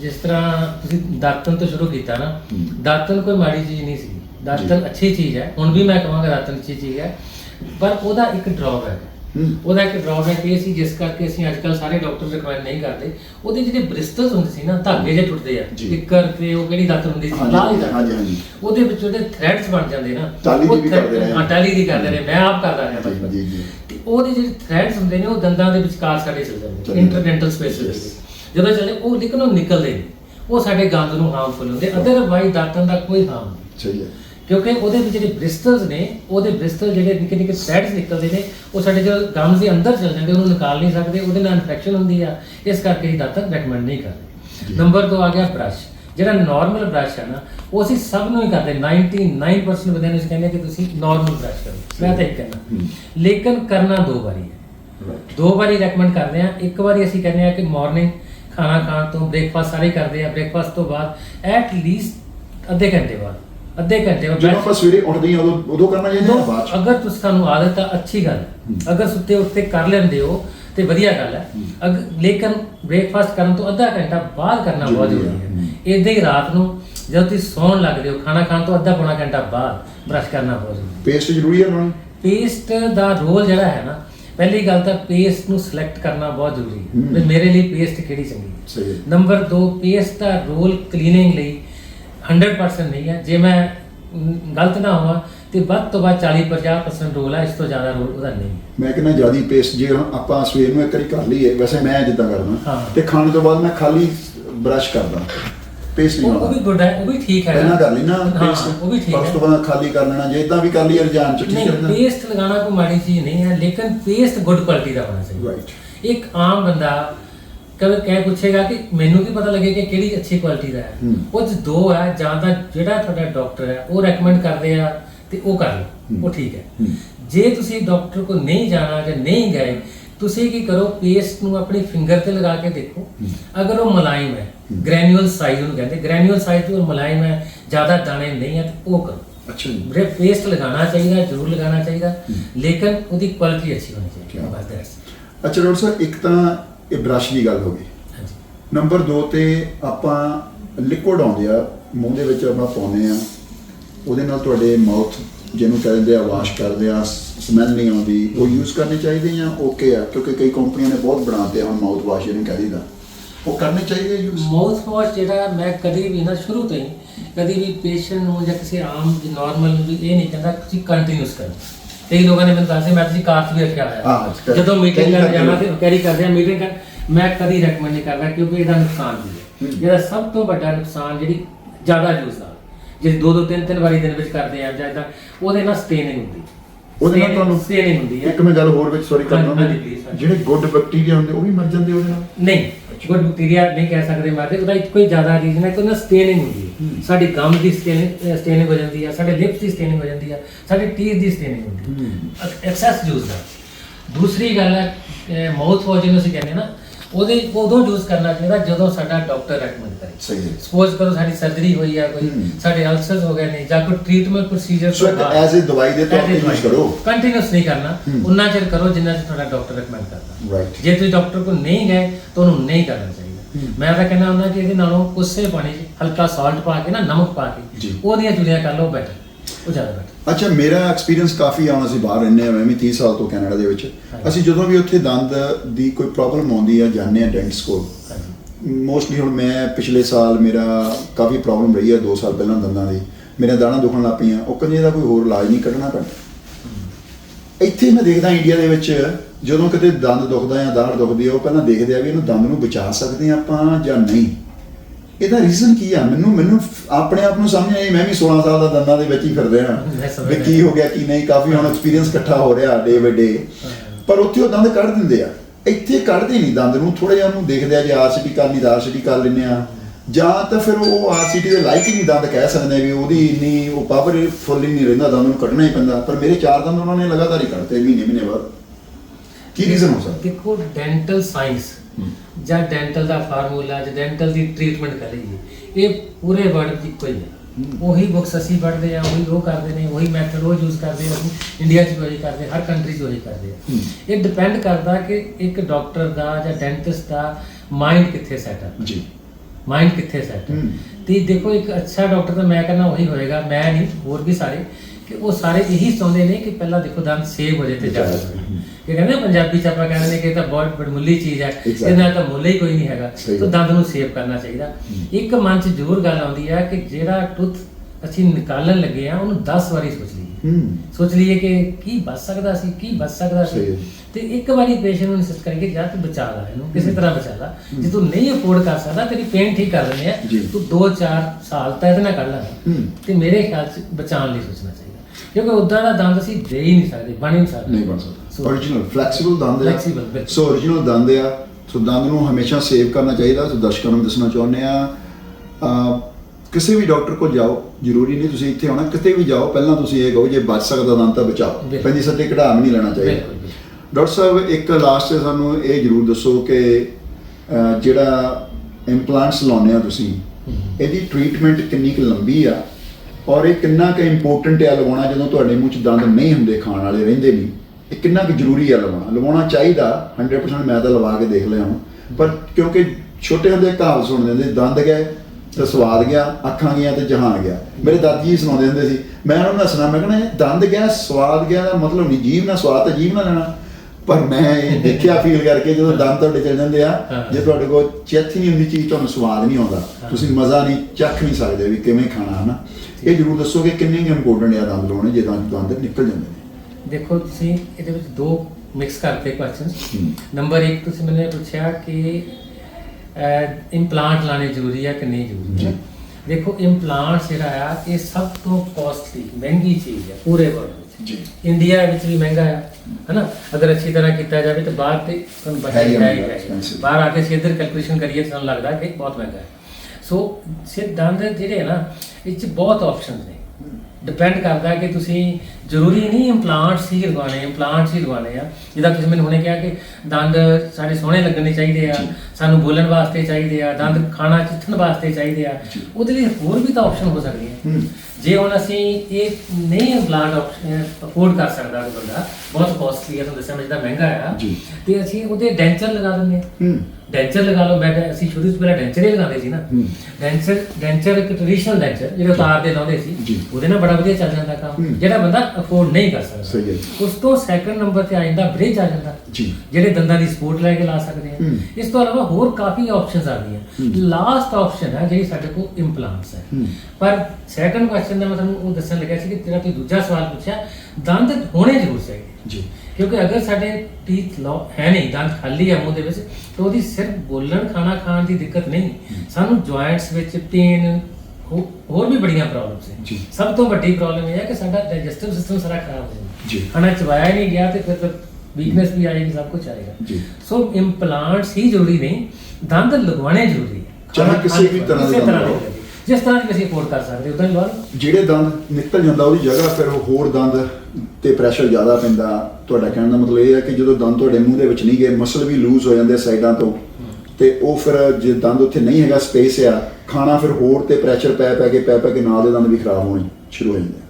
ਜਿਸ ਤਰ੍ਹਾਂ ਤੁਸੀਂ ਦਾਤਨ ਤੋਂ ਸ਼ੁਰੂ ਕੀਤਾ ਨਾ। ਦਾਤਨ ਕੋਈ ਮਾੜੀ ਚੀਜ਼ ਨਹੀਂ ਸੀ। ਦਾਤਨ ਅੱਛੀ ਚੀਜ਼ ਹੈ। ਹੁਣ ਵੀ ਮੈਂ ਕਹਾਂਗਾ ਦਾਤਨ ਅੱਛੀ ਚੀਜ਼ ਹੈ। ਪਰ ਉਹਦਾ ਇੱਕ ਡਰਾਬੈਕ ਉਹਦਾ ਇੱਕ ਡਰਾਬੈਕ ਇਹ ਸੀ ਜਿਸ ਕਰਕੇ ਅਸੀਂ ਅੱਜਕੱਲ ਸਾਰੇ ਡਾਕਟਰ ਰਿਕਮੈਂਡ ਨਹੀਂ ਕਰਦੇ ਉਹਦੇ ਜਿਹੜੇ ਬ੍ਰਿਸਟਲਸ ਹੁੰਦੇ ਸੀ ਨਾ ਧਾਗੇ ਜੇ ਟੁੱਟਦੇ ਆ। ਜੀ। ਇੱਕਰ ਤੇ ਉਹ ਕਿਹੜੀ ਦਾਤਨ ਹੁੰਦੀ ਸੀ? ਲਾਲ ਦਾਤਨ। ਹਾਂਜੀ ਹਾਂਜੀ। ਉਹਦੇ ਵਿੱਚ ਉਹਦੇ ਥ੍ਰੈਡਸ ਬਣ ਜਾਂਦੇ ਨਾ ਉਹ ਵੀ ਕਰਦੇ ਰਹੇ। ਹਾਂ ਟਾਲੀ ਦੀ ਕਰਦੇ ਰਹੇ। ਮੈਂ ਆਪ ਕਰਦਾ ਰਿਹਾ ਜੀ, ਬਚਪਨ ਜੀ, ਜੀ। ਤੇ ਉਹਦੇ ਜਿਹੜੇ ਥ੍ਰੈਡਸ ਹੁੰਦੇ ਨੇ ਉਹ ਦੰਦਾਂ ਦੇ ਵਿਚਕਾਰ ਸਾਡੇ ਚੱਲ ਜਾਂਦੇ ਇੰਟਰਡੈਂਟਲ ਸਪੇਸਿਸ ਜਦੋਂ ਚੱਲੇ ਉਹ ਲੇਕਿਨ ਉਹ ਨਿਕਲਦੇ ਨੇ ਉਹ ਸਾਡੇ ਗੰਦ ਨੂੰ ਹਾਰਮਫੁਲ ਹੁੰਦੇ। ਅਦਰਵਾਈਜ਼ ਦਾਤਨ ਦਾ ਕੋਈ ਹਾਰਮ ਨਹੀਂ। ਸਹੀ ਹੈ। ਕਿਉਂਕਿ ਉਹਦੇ ਵਿੱਚ ਜਿਹੜੇ ਬ੍ਰਿਸਟਲਸ ਨੇ ਉਹਦੇ ਬ੍ਰਿਸਟਲ ਜਿਹੜੇ ਨਿੱਕੇ ਨਿੱਕੇ ਸੈਟਸ ਨਿਕਲਦੇ ਨੇ ਉਹ ਸਾਡੇ ਜੋ ਗਮਸ ਦੇ ਅੰਦਰ ਚਲ ਜਾਂਦੇ ਉਹਨੂੰ ਨਿਕਾਲ ਨਹੀਂ ਸਕਦੇ ਉਹਦੇ ਨਾਲ ਇਨਫੈਕਸ਼ਨ ਹੁੰਦੀ ਆ। ਇਸ ਕਰਕੇ ਹੀ ਦਾਤਕ ਰეკਮੈਂਡ ਨਹੀਂ ਕਰਦੇ। ਨੰਬਰ 2 ਆ ਗਿਆ ਬ੍ਰਸ਼ ਜਿਹੜਾ ਨਾਰਮਲ ਬ੍ਰਸ਼ ਹੈ ਨਾ ਉਹ ਅਸੀਂ ਸਭ ਨੂੰ ਹੀ ਕਰਦੇ 99% ਬੰਦਿਆਂ ਨੂੰ ਅਸੀਂ ਕਹਿੰਦੇ ਕਿ ਤੁਸੀਂ ਨਾਰਮਲ ਬ੍ਰਸ਼ ਕਰੋ। ਮੈਂ ਤਾਂ ਇੱਕ ਕਹਿੰਦਾ। ਲੇਕਿਨ ਕਰਨਾ ਦੋ ਵਾਰੀ ਹੈ। ਦੋ ਵਾਰੀ ਰეკਮੈਂਡ ਕਰਦੇ ਆ। ਇੱਕ ਵਾਰੀ ਅਸੀਂ ਕਹਿੰਦੇ ਆ ਕਿ ਮਾਰਨਿੰਗ ਖਾਣਾ ਖਾਣ ਤੋਂ ਬ੍ਰੇਕਫਾਸਟ ਸਾਰੇ ਕਰਦੇ ਆ। ਬ੍ਰੇਕਫਾਸਟ ਤੋਂ ਬਾਅਦ ਐਟ ਲੀਸਟ ਅੱਧੇ ਘੰਟੇ ਬਾਅਦ। ਅੱਧੇ ਘੰਟੇ ਬਾਅਦ ਜਦੋਂ ਆਪਾਂ ਸਵੇਰੇ ਉੱਠਦੇ ਹਾਂ ਉਦੋਂ ਉਦੋਂ ਕਰਨਾ ਚਾਹੀਦਾ ਜਾਂ ਬਾਅਦ 'ਚ? ਅਗਰ ਤੁਸੀਂ ਤੁਹਾਨੂੰ ਆਦਤ ਆ ਅੱਛੀ ਗੱਲ। ਹੈ। ਅਗਰ ਸੁੱਤੇ ਉੱਠਦੇ ਕਰ ਲੈਂਦੇ ਹੋ ਤੇ ਵਧੀਆ ਗੱਲ ਹੈ। ਅਗ ਲੇਕਿਨ ਬ੍ਰੇਕਫਾਸਟ ਕਰਨ ਤੋਂ ਅੱਧਾ ਘੰਟਾ ਬਾਅਦ ਕਰਨਾ ਬਹੁਤ ਜ਼ਰੂਰੀ ਜ਼ਰੂਰੀ ਹੈ। ਹੈ। ਇਦਾਂ ਹੀ ਰਾਤ ਨੂੰ ਜਦੋਂ ਤੁਸੀਂ ਸੌਣ ਲੱਗਦੇ ਹੋ ਖਾਣਾ ਖਾਣ ਤੋਂ ਅੱਧਾ ਪੌਣਾ ਘੰਟਾ ਬਾਅਦ ਬ੍ਰਸ਼ ਕਰਨਾ ਬਹੁਤ ਜ਼ਰੂਰੀ ਹੈ। ਪੇਸਟ ਜ਼ਰੂਰੀ ਹੈ ਲਾਉਣੀ ਪੇਸਟ ਦਾ ਰੋਲ ਜਿਹੜਾ ਹੈ ਨਾ ਪਹਿਲੀ ਗੱਲ ਤਾਂ ਪੇਸਟ ਨੂੰ ਸਿਲੈਕਟ ਕਰਨਾ ਬਹੁਤ ਜ਼ਰੂਰੀ ਹੈ। ਹਮ। ਵੀ ਮੇਰੇ ਲਈ ਪੇਸਟ ਕਿਹੜੀ ਚੰਗੀ ਹੈ। ਸਹੀ ਹੈ। ਨੰਬਰ 2 ਪੇਸਟ ਦਾ ਰੋਲ ਕਲੀਨਿੰਗ ਲਈ 100% ਨਹੀਂ ਹੈ। ਜੇ ਮੈਂ ਗਲਤ ਨਾ ਹੋਵਾਂ ਤੇ ਵੱਧ ਤੋਂ ਵੱਧ 40-50% ਰੋਲ ਹੈ ਇਸ ਤੋਂ ਜ਼ਿਆਦਾ ਰੋਲ ਉਹਦਾ ਨਹੀਂ। ਹੈ। ਮੈਂ ਕਹਿੰਦਾ ਜਿਆਦੀ ਪੇਸਟ ਜੇ ਆਪਾਂ ਸਵੇਰ ਨੂੰ ਇੱਕ ਵਾਰੀ ਕਰ ਲਈਏ ਵੈਸੇ ਮੈਂ ਜਿੱਦਾਂ ਕਰਦਾ ਹਾਂ। ਤੇ ਖਾਣ ਤੋਂ ਬਾਅਦ ਮੈਂ ਖਾਲੀ ਬ੍ਰਸ਼ ਕਰਦਾ ਪੇਸਟ ਨਹੀਂ ਉਹ ਵੀ ਗੁੱਡ ਹੈ ਉਹ ਵੀ ਠੀਕ ਹੈ। ਪਹਿਲਾਂ ਕਰ ਹਾਂ ਪੇਸਟ ਉਹ ਵੀ ਠੀਕ ਉਸ ਤੋਂ ਹੈ ਬਾਅਦ ਖਾਲੀ ਕਰ ਲੈਣਾ ਜੇ ਇਦਾਂ ਵੀ ਕਰ ਲਈ ਰਜਾਨ ਚ ਠੀਕ ਹੈ ਪੇਸਟ ਲਗਾਉਣਾ ਕੋਈ ਮਾੜੀ ਚੀਜ਼ ਨਹੀਂ ਹੈ ਲੇਕਿਨ ਪੇਸਟ ਗੁੱਡ ਕੁਆਲਿਟੀ ਦਾ ਹੋਣਾ ਚਾਹੀਦਾ। ਰਾਈਟ ਇੱਕ ਆਮ ਬੰਦਾ ਕਦੇ ਕਹਿ ਪੁੱਛੇਗਾ ਕਿ ਮੈਨੂੰ ਕੀ ਪਤਾ ਲੱਗੇ ਕਿ ਕਿਹੜੀ ਅੱਛੀ ਕੁਆਲਿਟੀ ਦਾ ਹੈ। ਹੂੰ। ਉਹ 'ਚ ਦੋ ਹੈ ਜਾਂ ਤਾਂ ਜਿਹੜਾ ਤੁਹਾਡਾ ਡਾਕਟਰ ਹੈ ਉਹ ਰეკਮੈਂਡ ਕਰਦੇ ਆ ਤੇ ਉਹ ਕਰ ਲਓ। ਉਹ ਠੀਕ ਹੈ। ਹੂੰ। ਜੇ ਤੁਸੀਂ ਡਾਕਟਰ ਕੋਲ ਨਹੀਂ ਜਾਣਾ ਜਾਂ ਨਹੀਂ ਗਏ ਤੁਸੀਂ ਕੀ ਕਰੋ ਪੇਸਟ ਨੂੰ ਆਪਣੀ ਫਿੰਗਰ ਤੇ ਲਗਾ ਕੇ ਦੇਖੋ। ਅਗਰ ਉਹ ਮੁਲਾਇਮ ਹੈ ਗ੍ਰੈਨੂਅਲ ਸਾਈਜ਼ ਉਹਨੂੰ ਕਹਿੰਦੇ। ਗ੍ਰੈਨੂਅਲ ਸਾਈਜ਼ ਤੇ ਮੁਲਾਇਮ ਹੈ ਜ਼ਿਆਦਾ ਦਾਣੇ ਨਹੀਂ ਹੈ ਤੇ ਉਹ ਕਰੋ। ਅੱਛਾ ਜੀ। ਬਰੇ ਪੇਸਟ ਲਗਾਉਣਾ ਚਾਹੀਦਾ ਜ਼ਰੂਰ ਲਗਾਉਣਾ ਚਾਹੀਦਾ ਲੇਕਿਨ ਉਹਦੀ ਕੁਆਲਿਟੀ ਅੱਛੀ ਹੋਣੀ ਚਾਹੀਦੀ ਹੈ। ਬਸ that's ਅੱਛਾ ਡਾਕਟਰ ਸਾਹਿਬ ਇੱਕ ਤਾਂ ਇਹ ਬ੍ਰਸ਼ ਦੀ ਗੱਲ ਹੋ ਗਈ। ਨੰਬਰ 2 ਤੇ ਆਪਾਂ ਲਿਕੁਇਡ ਆਉਂਦੇ ਆ, ਮੂੰਹ ਦੇ ਵਿੱਚ ਆਪਾਂ ਪਾਉਂਦੇ ਆ। ਉਹਦੇ ਨਾਲ ਤੁਹਾਡੇ ਮਾਊਥ ਜਿਹਨੂੰ ਕਹਿੰਦੇ ਆ ਵਾਸ਼ ਕਰਦੇ ਆ ਸਮੈਲ ਨਹੀਂ ਆਉਂਦੀ। ਉਹ ਯੂਜ਼ ਕਰਨੇ ਚਾਹੀਦੇ ਆ ਓਕੇ ਆ, ਕਿਉਂਕਿ ਕਈ ਕੰਪਨੀਆਂ ਨੇ ਬਹੁਤ ਬਣਾਤੇ ਹੁਣ ਮਾਊਥ ਵਾਸ਼ ਇਹਨੂੰ ਕਹਿ ਦਈਦਾ। ਉਹ ਕਰਨੇ ਚਾਹੀਦੇ ਯੂਜ਼ ਮਾਊਥ ਵਾਸ਼ ਜਿਹੜਾ ਮੈਂ ਕਦੀ ਵੀ ਨਾ, ਸ਼ੁਰੂ ਤੋਂ ਹੀ ਕਦੀ ਵੀ ਪੇਸ਼ੈਂਟ ਨੂੰ ਜਾਂ ਕਿਸੇ ਆਮ ਨਾਰਮਲ ਨੂੰ ਵੀ ਇਹ ਨਹੀਂ ਕਹਿੰਦਾ ਕਿ ਤੁਸੀਂ ਕੰਟੀਨਿਊਸ ਕਰੋ ਕਈ ਲੋਕਾਂ ਨੇ ਮੈਨੂੰ ਦੱਸਿਆ ਮੈਂ ਤੁਸੀਂ ਕਾਰਸ ਵੀ ਰੱਖਿਆ ਹੋਇਆ ਹਾਂ। ਜਦੋਂ ਮੀਟਿੰਗ ਕਰਨ ਜਾਣਾ। ਤੇ ਕੈਰੀ ਕਰਦੇ ਆ ਮੀਟਿੰਗ ਕਰ ਮੈਂ ਕਦੀ ਰეკਮੈਂਡ ਨਹੀਂ ਕਰਦਾ ਕਿਉਂਕਿ ਇਹਦਾ ਨੁਕਸਾਨ ਵੀ ਹੈ। ਜਿਹੜਾ ਸਭ ਤੋਂ ਵੱਡਾ ਨੁਕਸਾਨ ਜਿਹੜੀ ਜ਼ਿਆਦਾ ਯੂਜ਼ ਨਾਲ ਜੇ ਦੋ ਦੋ ਤਿੰਨ ਤਿੰਨ ਵਾਰੀ ਦਿਨ ਵਿੱਚ ਕਰਦੇ ਆ ਜਾਂ ਇਦਾਂ ਉਹਦੇ ਨਾਲ ਸਟੇਨਿੰਗ ਹੁੰਦੀ ਉਹਦੇ ਨਾਲ ਤੁਹਾਨੂੰ ਸਟੇਨਿੰਗ ਹੁੰਦੀ ਹੈ ਇੱਕ ਮੈਂ ਗੱਲ ਹੋਰ ਵਿੱਚ ਸੌਰੀ ਕਰਨਾ ਹਾਂਜੀ, please, ਹਾਂਜੀ। ਜਿਹੜੇ ਗੁੱਡ ਬੈਕਟੀਰੀਆ ਹੁੰਦੇ ਉਹ ਵੀ ਮਰ ਜਾਂਦੇ ਉਹਦੇ ਨਾਲ ਨਹੀਂ ਗੁੱਡ ਬੈਕਟੀਰੀਆ ਨਹੀਂ ਕਹਿ ਸਕਦੇ ਮਾਰਦੇ ਉਹਦਾ ਇੱਕੋ ਹੀ ਜ਼ਿਆਦਾ ਰੀਜ਼ਨ ਹੈ ਕਿ ਉਹਨਾਂ ਸਟੇਨਿੰਗ ਹੁੰਦੀ ਹੈ। ਸਾਡੀ ਗਮ ਦੀ ਸਟੇਨਿੰਗ ਸਟੇਨਿੰਗ ਹੋ ਜਾਂਦੀ ਹੈ ਸਾਡੇ ਲਿਪਸ ਦੀ ਸਟੇਨਿੰਗ ਹੋ ਜਾਂਦੀ ਹੈ ਸਾਡੇ ਟੀਥ ਦੀ ਸਟੇਨਿੰਗ ਹੁੰਦੀ ਹੈ। ਐਕਸੈਸ ਯੂਜ਼ ਦਾ। ਦੂਸਰੀ ਗੱਲ ਹੈ ਮਾਊਥ ਵਾਸ਼ ਜਿਹਨੂੰ ਅਸੀਂ ਕਹਿੰਦੇ ਨਾ ਉਹਦੇ ਉਦੋਂ ਯੂਜ਼ ਕਰਨਾ ਚਾਹੀਦਾ ਜਦੋਂ ਸਾਡਾ ਡਾਕਟਰ ਰეკਮੈਂਡ ਕਰੇ। ਸਹੀ ਸਪੋਜ਼ ਕਰੋ ਸਾਡੀ ਸਰਜਰੀ ਹੋਈ ਆ ਕੋਈ ਸਾਡੇ ਅਲਸਰਸ ਹੋ ਗਏ ਨੇ ਜਾਂ ਕੋਈ treatment procedure so as a ਦਵਾਈ ਦੇ ਤੌਰ ਤੇ ਯੂਜ਼ ਕਰੋ। ਕੰਟੀਨਿਊਸ ਨਹੀਂ ਕਰਨਾ। ਉਨਾ ਚਿਰ ਕਰੋ ਜਿੰਨਾ ਚਿਰ ਤੁਹਾਡਾ ਡਾਕਟਰ ਰეკਮੈਂਡ ਕਰਦਾ। ਜੇ ਤੁਸੀਂ ਡਾਕਟਰ ਕੋਲ ਨਹੀਂ ਗਏ ਤਾਂ ਉਹਨੂੰ ਨਹੀਂ ਕਰਨਾ ਚਾਹੀਦਾ। ਮੈਂ ਤਾਂ ਕਹਿੰਦਾ ਹੁੰਦਾ ਕਿ ਇਹਦੇ ਨਾਲੋਂ ਕੁਸੇ ਪਾਣੀ ਹਲਕਾ ਸਾਲਟ ਪਾ ਕੇ ਨਾ ਨਮਕ ਪਾ ਕੇ ਉਹਦੀਆਂ ਜੁਲੀਆਂ ਕਰ ਲਓ ਬੈਟਰ ਉਹ ਜ਼ਿਆਦਾ ਬੈਟਰ ਅੱਛਾ ਮੇਰਾ ਐਕਸਪੀਰੀਅੰਸ ਕਾਫੀ ਆਉਣਾ ਸੀ ਬਾਹਰ ਰਹਿੰਦੇ ਆ ਮੈਂ ਵੀ 30 ਸਾਲ ਤੋਂ ਕੈਨੇਡਾ ਦੇ ਵਿੱਚ। ਅਸੀਂ ਜਦੋਂ ਵੀ ਉੱਥੇ ਦੰਦ ਦੀ ਕੋਈ ਪ੍ਰੋਬਲਮ ਆਉਂਦੀ ਆ ਜਾਂਦੇ ਆ ਡੈਂਟਿਸਟ ਕੋਲ। ਮੋਸਟਲੀ ਹੁਣ ਮੈਂ ਪਿਛਲੇ ਸਾਲ ਮੇਰਾ ਕਾਫੀ ਪ੍ਰੋਬਲਮ ਰਹੀ ਹੈ 2 ਸਾਲ ਪਹਿਲਾਂ ਦੰਦਾਂ ਦੀ। ਮੇਰੇ ਦਾਣਾ ਦੁਖਣ ਲੱਗ ਪਈਆਂ ਉਹ ਕਹਿੰਦੇ ਇਹਦਾ ਕੋਈ ਹੋਰ ਇਲਾਜ ਨਹੀਂ ਕੱਢਣਾ ਪੈਂਦਾ। ਇੱਥੇ ਮੈਂ ਦੇਖਦਾ ਇੰਡੀਆ ਦੇ ਵਿੱਚ ਜਦੋਂ ਕਿਤੇ ਦੰਦ ਦੁਖਦਾ ਜਾਂ ਦਾੜ ਦੁਖਦੀ ਆ ਉਹ ਪਹਿਲਾਂ ਦੇਖਦੇ ਆ ਵੀ ਇਹਨੂੰ ਦੰਦ ਨੂੰ ਬਚਾ ਸਕਦੇ ਆ ਆਪਾਂ ਜਾਂ ਨਹੀਂ। ਇਹਦਾ ਰੀਜ਼ਨ ਕੀ ਆ? ਮੈਨੂੰ ਮੈਨੂੰ ਆਪਣੇ ਆਪ ਨੂੰ ਸਮਝ ਨਹੀਂ ਮੈਂ ਵੀ 16 ਸਾਲ ਦਾ ਦੰਦਾਂ ਦੇ ਵਿੱਚ ਹੀ ਫਿਰਦੇ ਹਾਂ। ਵੀ ਕੀ ਹੋ ਗਿਆ ਕੀ ਨਹੀਂ? ਕਾਫੀ ਹੁਣ ਐਕਸਪੀਰੀਅੰਸ ਇਕੱਠਾ ਹੋ ਰਿਹਾ ਡੇ ਬਾਈ ਡੇ ਪਰ ਉੱਥੇ ਉਹ ਦੰਦ ਕੱਢ ਦਿੰਦੇ ਆ। ਇੱਥੇ ਕੱਢਦੇ ਨਹੀਂ ਦੰਦ ਨੂੰ। ਥੋੜਾ ਜਿਹਾ ਉਹਨੂੰ ਦੇਖਦੇ ਆ ਜੇ ਆਰਸੀਟੀ ਕਰਨੀ ਤਾਂ ਆਰਸੀਟੀ ਕਰ ਲੈਂਦੇ ਆ। ਜਾਂ ਤਾਂ ਫਿਰ ਉਹ ਆਰਸੀਟੀ ਦੇ ਲਾਇਕ ਹੀ ਨਹੀਂ ਦੰਦ ਕਹਿ ਸਕਦੇ ਵੀ ਉਹਦੀ ਇੰਨੀ ਉਹ ਪਾਵਰਫੁਲ ਹੀ ਨਹੀਂ ਰਹਿੰਦਾ ਦੰਦ ਨੂੰ ਕੱਢਣਾ ਹੀ ਪੈਂਦਾ। ਪਰ ਮੇਰੇ ਚਾਰ ਦੰਦ ਉਹਨਾਂ ਨੇ ਲਗਾਤਾਰ ਹੀ ਕੱਢਤੇ ਮਹੀਨੇ ਮਹੀਨੇ ਬਾਅਦ। ਕੀ ਰੀਜ਼ਨ ਹੋ ਸਕਦਾ? ਦੇਖੋ ਡੈਂਟਲ ਸਾਇੰਸ। ਜਾਂ ਡੈਂਟਲ ਦਾ ਫਾਰਮੂਲਾ ਜਾਂ ਡੈਂਟਲ ਦੀ ਟ੍ਰੀਟਮੈਂਟ ਕਰ ਲਈਏ। ਇਹ ਪੂਰੇ ਵਰਲਡ ਦੀ ਇੱਕੋ ਹੀ ਹੈ। ਉਹੀ ਬੁੱਕਸ ਅਸੀਂ ਪੜ੍ਹਦੇ ਆ ਉਹੀ ਉਹ ਕਰਦੇ ਨੇ ਉਹੀ ਮੈਥਡ ਉਹ ਯੂਜ਼ ਕਰਦੇ ਆ ਅਸੀਂ ਇੰਡੀਆ 'ਚ ਵੀ ਉਹੀ ਕਰਦੇ ਹਰ ਕੰਟਰੀ 'ਚ ਉਹੀ ਕਰਦੇ ਆ। ਇਹ ਡਿਪੈਂਡ ਕਰਦਾ ਕਿ ਇੱਕ ਡਾਕਟਰ ਦਾ ਜਾਂ ਡੈਂਟਿਸਟ ਦਾ ਮਾਈਂਡ ਕਿੱਥੇ ਸੈਟ ਹੈ ਜੀ। ਮਾਈਂਡ ਕਿੱਥੇ ਸੈਟ ਹੈ। ਤੇ ਦੇਖੋ ਇੱਕ ਅੱਛਾ ਡਾਕਟਰ ਤਾਂ ਮੈਂ ਕਹਿੰਦਾ ਉਹੀ ਹੋਏਗਾ ਮੈਂ ਨਹੀਂ ਹੋਰ ਵੀ ਸਾਰੇ। ਕਿ ਉਹ ਸਾਰੇ ਇਹੀ ਚਾਹੁੰਦੇ ਨੇ ਕਿ ਪਹਿਲਾਂ ਦੇਖੋ ਦੰਦ ਸੇਵ ਹੋ ਜਾਏ ਤੇ ਜ਼ਿਆਦਾ। ਕਿ ਕਹਿੰਦੇ ਪੰਜਾਬੀ ਚ ਆਪਾਂ ਕਹਿੰਦੇ ਨੇ ਕਿ ਇਹ ਤਾਂ ਬਹੁਤ ਬੜਮੁੱਲੀ ਚੀਜ਼ ਹੈ. ਇਹਦੇ ਤਾਂ ਮੁੱਲ ਹੀ ਕੋਈ ਨਹੀਂ ਹੈਗਾ। ਤਾਂ। ਦੰਦ ਨੂੰ ਸੇਵ ਕਰਨਾ ਚਾਹੀਦਾ। ਇੱਕ ਮਨ ਚ ਜ਼ਰੂਰ ਗੱਲ ਆਉਂਦੀ ਹੈ ਕਿ ਜਿਹੜਾ ਟੁੱਥ ਅਸੀਂ ਨਿਕਾਲਣ ਲੱਗੇ ਆ ਉਹਨੂੰ 10 ਵਾਰੀ ਸੋਚ ਲਈਏ। ਸੋਚ ਲਈਏ ਕਿ ਕੀ ਬਚ ਸਕਦਾ ਸੀ ਕੀ ਬਚ ਸਕਦਾ ਸੀ। ਤੇ ਇੱਕ ਵਾਰੀ ਪੇਸ਼ੈਂਟ ਨੂੰ ਇਨਸਿਸਟ ਕਰੀਏ ਜਾਂ ਤੂੰ ਬਚਾ ਲੈ ਇਹਨੂੰ ਕਿਸੇ ਤਰ੍ਹਾਂ ਬਚਾ ਲੈ। ਜੇ ਤੂੰ ਨਹੀਂ ਅਫੋਰਡ ਕਰ ਸਕਦਾ ਤੇਰੀ ਪੇਨ ਠੀਕ ਕਰ ਦਿੰਦੇ ਆ। ਤੂੰ 2-4 ਸਾਲ ਤਾਂ ਇਹਦੇ ਨਾਲ ਕੱਢ ਲੈ। ਤੇ ਮੇਰੇ ਖਿਆਲ ਚ ਬਚਾਉਣ ਲਈ ਸੋਚਣਾ ਚਾਹੀਦਾ। ਕਿਉਂਕਿ ਉਦਾਂ ਦਾ ਦੰਦ ਅਸੀਂ ਦੇ ਹੀ ਨਹੀਂ ਸਕਦੇ ਬਣ ਹੀ ਨਹੀਂ ਸਕਦੇ। ਨਹੀਂ ਬਣ ਸਕਦਾ। Origignal ਫਲੈਕਸੀਬਲ ਦੰਦ ਆ। Flexible, ਬਿਲਕੁਲ। ਸੋ origignal ਦੰਦ ਆ। ਸੋ ਦੰਦ ਨੂੰ ਹਮੇਸ਼ਾ ਸੇਵ ਕਰਨਾ ਚਾਹੀਦਾ। ਸੋ ਦਰਸ਼ਕਾਂ ਨੂੰ ਦੱਸਣਾ ਚਾਹੁੰਦੇ ਆ। ਅਹ, ਕਿਸੇ ਵੀ ਡਾਕਟਰ ਕੋਲ ਜਾਓ ਜ਼ਰੂਰੀ ਨਹੀਂ ਤੁਸੀਂ ਇੱਥੇ ਆਉਣਾ। ਕਿਤੇ ਵੀ ਜਾਓ ਪਹਿਲਾਂ ਤੁਸੀਂ ਇਹ ਕਹੋ ਜੇ ਬਚ ਸਕਦਾ ਦੰਦ ਤਾਂ ਬਚਾਓ। ਬਿਲਕੁਲ। ਪੈਂਦੀ ਸੱਤੇ ਕਢਾ ਵੀ ਨਹੀਂ ਲੈਣਾ ਚਾਹੀਦਾ। ਬਿਲਕੁਲ, ਬਿਲਕੁਲ। ਡਾਕਟਰ ਸਾਹਿਬ ਇੱਕ ਲਾਸਟ ਤੇ ਸਾਨੂੰ ਇਹ ਜ਼ਰੂਰ ਦੱਸੋ ਕਿ ਅਹ, ਜਿਹੜਾ ਇੰਪਲਾਂਟਸ ਲਾਉਂਦੇ ਆ ਤੁਸੀਂ ਇਹਦੀ ਟ੍ਰੀਟਮੈਂਟ ਕਿੰਨੀ ਕੁ ਲੰਬੀ ਆ? ਔਰ ਇਹ ਕਿੰਨਾ ਕੁ ਇੰਪੋਰਟੈਂਟ ਆ ਲਵਾਉਣਾ ਜਦੋਂ ਤੁਹਾਡੇ ਮੂੰਹ 'ਚ ਦੰਦ ਨਹੀਂ ਹੁੰਦੇ ਖਾਣ ਵਾਲੇ, ਰਹਿੰਦੇ ਨਹੀਂ। ਇਹ ਕਿੰਨਾ ਕੁ ਜ਼ਰੂਰੀ ਆ ਲਵਾਉਣਾ। ਲਵਾਉਣਾ ਚਾਹੀਦਾ 100% ਮੈਂ ਤਾਂ ਲਵਾ ਕੇ ਦੇਖ ਲਿਆ ਹੁਣ। ਪਰ ਕਿਉਂਕਿ ਛੋਟੇ ਹੁੰਦੇ ਕਹਾਵਤ ਸੁਣਦੇ ਹੁੰਦੇ ਦੰਦ ਗਏ ਤੇ ਸਵਾਦ ਗਿਆ, ਅੱਖਾਂ ਗਿਆ, ਤੇ ਜਹਾਨ ਗਿਆ। ਮੇਰੇ ਦਾਦੀ ਜੀ ਸੁਣਾਉਂਦੇ ਹੁੰਦੇ ਸੀ, ਮੈਂ ਉਹਨਾਂ ਨੂੰ ਦੱਸਣਾ, ਮੈਂ ਕਹਿੰਦਾ ਦੰਦ ਗਿਆ, ਸਵਾਦ ਗਿਆ ਦਾ ਮਤਲਬ ਨਹੀਂ ਜੀਵ ਨਾਲ ਸਵਾਦ ਤੇ ਜੀਵ ਨਾਲ ਲੈਣਾ। ਪਰ ਮੈਂ ਇਹ ਦੇਖਿਆ ਫੀਲ ਕਰਕੇ ਜਦੋਂ ਦੰਦ ਤੁਹਾਡੇ ਚਲ ਜਾਂਦੇ ਆ। ਜੇ ਤੁਹਾਡੇ ਕੋਲ ਚੈਥ ਨਹੀਂ ਹੁੰਦੀ ਚੀਜ਼ ਤੁਹਾਨੂੰ ਸਵਾਦ ਨਹੀਂ ਆਉਂਦਾ। ਤੁਸੀਂ ਮਜ਼ਾ ਨਹੀਂ ਚੱਖ ਨਹੀਂ ਸਕਦੇ ਵੀ ਕਿਵੇਂ ਖਾਣਾ ਹਨਾ? ਇਹ ਜ਼ਰੂਰ ਦੱਸੋ ਕਿ ਕਿੰਨੇ ਕੁ ਇੰਪੋਰਟੈਂਟ ਆ ਦੰਦ ਲਾਉਣੇ ਜੇ ਦੰਦ ਦੰਦ ਨਿਕਲ ਜਾਂਦੇ ਨੇ? ਦੇਖੋ ਤੁਸੀਂ ਇਹਦੇ ਵਿੱਚ ਦੋ ਮਿਕਸ ਕਰਤੇ ਕੁਐਸਚਨਸ ਹਮ। ਨੰਬਰ 1 ਤੁਸੀਂ ਮੈਨੂੰ ਪੁੱਛਿਆ ਕਿ ਇੰਪਲਾਂਟ ਲਾਣੇ ਜ਼ਰੂਰੀ ਹੈ ਕਿ ਨਹੀਂ ਜ਼ਰੂਰੀ? ਹੈ ਦੇਖੋ ਇੰਪਲਾਂਟ ਜਿਹੜਾ ਆ ਇਹ ਸਭ ਤੋਂ ਕਾਸਟਲੀ ਮਹਿੰਗੀ ਚੀਜ਼ ਹੈ ਪੂਰੇ ਵਰਲਡ ਵਿੱਚ। ਜੀ। ਇੰਡੀਆ ਵਿੱਚ ਵੀ ਮਹਿੰਗਾ ਹੈ ਹਨਾ? ਅਗਰ ਅੱਛੀ ਤਰ੍ਹਾਂ ਕੀਤਾ ਜਾਵੇ ਤਾਂ ਬਾਹਰ ਤੇ ਤੁਹਾਨੂੰ ਪਤਾ ਹੀ ਹੈ ਹੀ ਹੈ ਹੈ। ਬਾਹਰ ਆ ਕੇ ਅਸੀਂ ਇੱਧਰ ਕੈਲਕੂਲੇਸ਼ਨ ਕਰੀਏ ਸਾਨੂੰ ਲੱਗਦਾ ਕਿ ਬਹੁਤ ਮਹਿੰਗਾ ਹੈ। ਸੋ ਦੰਦ ਜਿਹੜੇ ਆ ਨਾ ਇਹ 'ਚ ਬਹੁਤ ਆਪਸ਼ਨਸ ਨੇ। ਡਿਪੈਂਡ ਕਰਦਾ ਕਿ ਤੁਸੀਂ ਜ਼ਰੂਰੀ ਨਹੀਂ ਇੰਪਲਾਂਟਸ ਹੀ ਲਗਵਾਉਣੇ ਇੰਪਲਾਂਟਸ ਹੀ ਲਗਵਾਉਣੇ ਆ ਜਿੱਦਾਂ ਤੁਸੀਂ ਮੈਨੂੰ ਹੁਣੇ ਕਿਹਾ ਕਿ ਦੰਦ ਸਾਡੇ ਸੋਹਣੇ ਲੱਗਣੇ ਚਾਹੀਦੇ ਆ। ਸਾਨੂੰ ਬੋਲਣ ਵਾਸਤੇ ਚਾਹੀਦੇ ਆ ਦੰਦ ਖਾਣਾ ਚਿੱਥਣ ਵਾਸਤੇ ਚਾਹੀਦੇ ਆ। ਉਹਦੇ ਲਈ ਹੋਰ ਵੀ ਤਾਂ ਆਪਸ਼ਨ ਹੋ ਸਕਦੀਆਂ ਹੂੰ ਜੇ ਹੁਣ ਅਸੀਂ ਇਹ ਨਹੀਂ ਇੰਪਲਾਂਟ ਅਫੋਰਡ ਕਰ ਸਕਦਾ ਬੰਦਾ ਬਹੁਤ ਕਾਸਟਲੀ ਹੈ ਤੁਹਾਨੂੰ ਦੱਸਿਆ ਮੈਂ ਜਿਹਦਾ ਮਹਿੰਗਾ ਆ। ਤੇ ਅਸੀਂ ਉਹਦੇ ਡੈਂਚਰ ਲਗਾ ਦਿੰਦੇ ਹੂੰ ਡੈਂਚਰ ਲਗਾ ਲਓ ਮੈਂ ਅਸੀਂ ਸ਼ੁਰੂ ਤੋਂ ਪਹਿਲਾਂ ਡੈਂਚਰ ਹੀ ਲਗਾਉਂਦੇ ਸੀ ਨਾ। ਡੈਂਚਰ ਡੈਂਚਰ ਇੱਕ ਟ੍ਰੈਡੀਸ਼ਨਲ ਡੈਂਚਰ ਜਿਹੜੇ ਉਤਾਰ ਦੇ ਲਾਉਂਦੇ ਸੀ। ਉਹਦੇ ਨਾਲ ਬੜਾ ਵਧੀਆ ਚੱਲ ਜਾਂਦਾ ਕੰਮ। ਜਿਹੜਾ ਬੰਦਾ ਅਫੋਰਡ ਨਹੀਂ ਕਰ ਸਕਦਾ। ਉਸ ਤੋਂ ਸੈਕੰਡ ਨੰਬਰ ਤੇ ਆ ਜਾਂਦਾ ਬ੍ਰਿਜ ਆ ਜਾਂਦਾ ਜਿਹੜੇ ਦੰਦਾਂ ਦੀ ਸਪੋਰਟ ਲੈ ਕੇ ਲਾ ਸਕਦੇ ਆ। ਇਸ ਤੋਂ ਇਲਾਵਾ ਹੋਰ ਕਾਫੀ ਆਪਸ਼ਨਸ ਆ ਗਈਆਂ। ਲਾਸਟ ਆਪਸ਼ਨ ਹੈ ਜਿਹੜੀ ਸਾਡੇ ਕੋਲ ਇੰਪਲਾਂਟਸ ਹੈ। ਪਰ ਸੈਕੰਡ ਕੁਐਸਚਨ ਦਾ ਮੈਂ ਤੁਹਾਨੂੰ ਉਹ ਦੱਸਣ ਲੱਗਿਆ ਸੀ ਕਿ ਤੇਰਾ ਤੁਸੀਂ ਦੂਜਾ ਸਵਾਲ ਪੁੱਛਿਆ ਦੰਦ ਹੋਣੇ ਜ਼ਰੂਰ ਚਾਹੀਦੇ ਜੀ ਕਿਉਂਕਿ ਅਗਰ ਸਾਡੇ ਟੀਥ ਲੋ ਹੈ ਨਹੀਂ ਦੰਦ ਖਾਲੀ ਹੈ ਮੂੰਹ ਦੇ ਵਿੱਚ ਤਾਂ ਉਹਦੀ ਸਿਰਫ ਬੋਲਣ ਖਾਣਾ ਖਾਣ ਦੀ ਦਿੱਕਤ ਨਹੀਂ। ਸਾਨੂੰ ਜੁਆਇੰਟਸ ਵਿੱਚ ਪੇਨ ਹੋਰ ਵੀ ਬੜੀਆਂ ਪ੍ਰੋਬਲਮਸ। ਨੇ। ਸਭ ਤੋਂ ਵੱਡੀ ਪ੍ਰੋਬਲਮ ਇਹ ਹੈ ਕਿ ਸਾਡਾ ਡਾਈਜੈਸਟਿਵ ਸਿਸਟਮ ਸਾਰਾ ਖਰਾਬ ਹੋ ਜਾਂਦਾ। ਜੀ। ਖਾਣਾ ਚਬਾਇਆ ਹੀ ਨਹੀਂ ਗਿਆ ਤੇ ਫਿਰ ਵੀਕਨੈਸ ਵੀ ਆਏਗੀ ਸਭ ਕੁਝ ਆਏਗਾ ਜੀ। ਸੋ ਇੰਪਲਾਂਟਸ ਹੀ ਜ਼ਰੂਰੀ ਨਹੀਂ ਦੰਦ ਲਗਵਾਉਣੇ ਜ਼ਰੂਰੀ ਹੈ। ਚਾਹੇ ਕਿਸੇ ਵੀ ਤਰ੍ਹਾਂ ਦੇ ਜਿਸ ਤਰ੍ਹਾਂ ਦੀ ਅਸੀਂ ਅਫੋਰਡ ਕਰ ਸਕਦੇ ਉਦਾਂ ਹੀ ਲਵਾ ਲਓ। ਜਿਹੜੇ ਦੰਦ ਨਿਕਲ ਜਾਂਦਾ ਉਹਦੀ ਜਗ੍ਹਾ ਫਿਰ ਉਹ ਹੋਰ ਦੰਦ ਤੇ ਪ੍ਰੈਸ਼ਰ ਜ਼ਿਆਦਾ ਪੈਂਦਾ ਤੁਹਾਡਾ ਕਹਿਣ ਦਾ ਮਤਲਬ ਇਹ ਹੈ ਕਿ ਜਦੋਂ ਦੰਦ ਤੁਹਾਡੇ ਮੂੰਹ ਦੇ ਵਿੱਚ ਨਹੀਂ ਗਏ ਮਸਲ ਵੀ ਲੂਜ਼ ਹੋ ਜਾਂਦੇ ਸਾਈਡਾਂ ਤੋਂ। ਤੇ ਉਹ ਫਿਰ ਜੇ ਦੰਦ ਉੱਥੇ ਨਹੀਂ ਹੈਗਾ ਸਪੇਸ ਆ ਖਾਣਾ ਫਿਰ ਹੋਰ ਤੇ ਪ੍ਰੈਸ਼ਰ ਪੈ ਪੈ ਕੇ ਪੈ ਪੈ ਕੇ ਨਾਲ ਦੇ ਦੰਦ ਵੀ ਖਰਾਬ ਹੋਣੇ ਸ਼ੁਰੂ ਹੋ ਜਾਂਦੇ ਆ।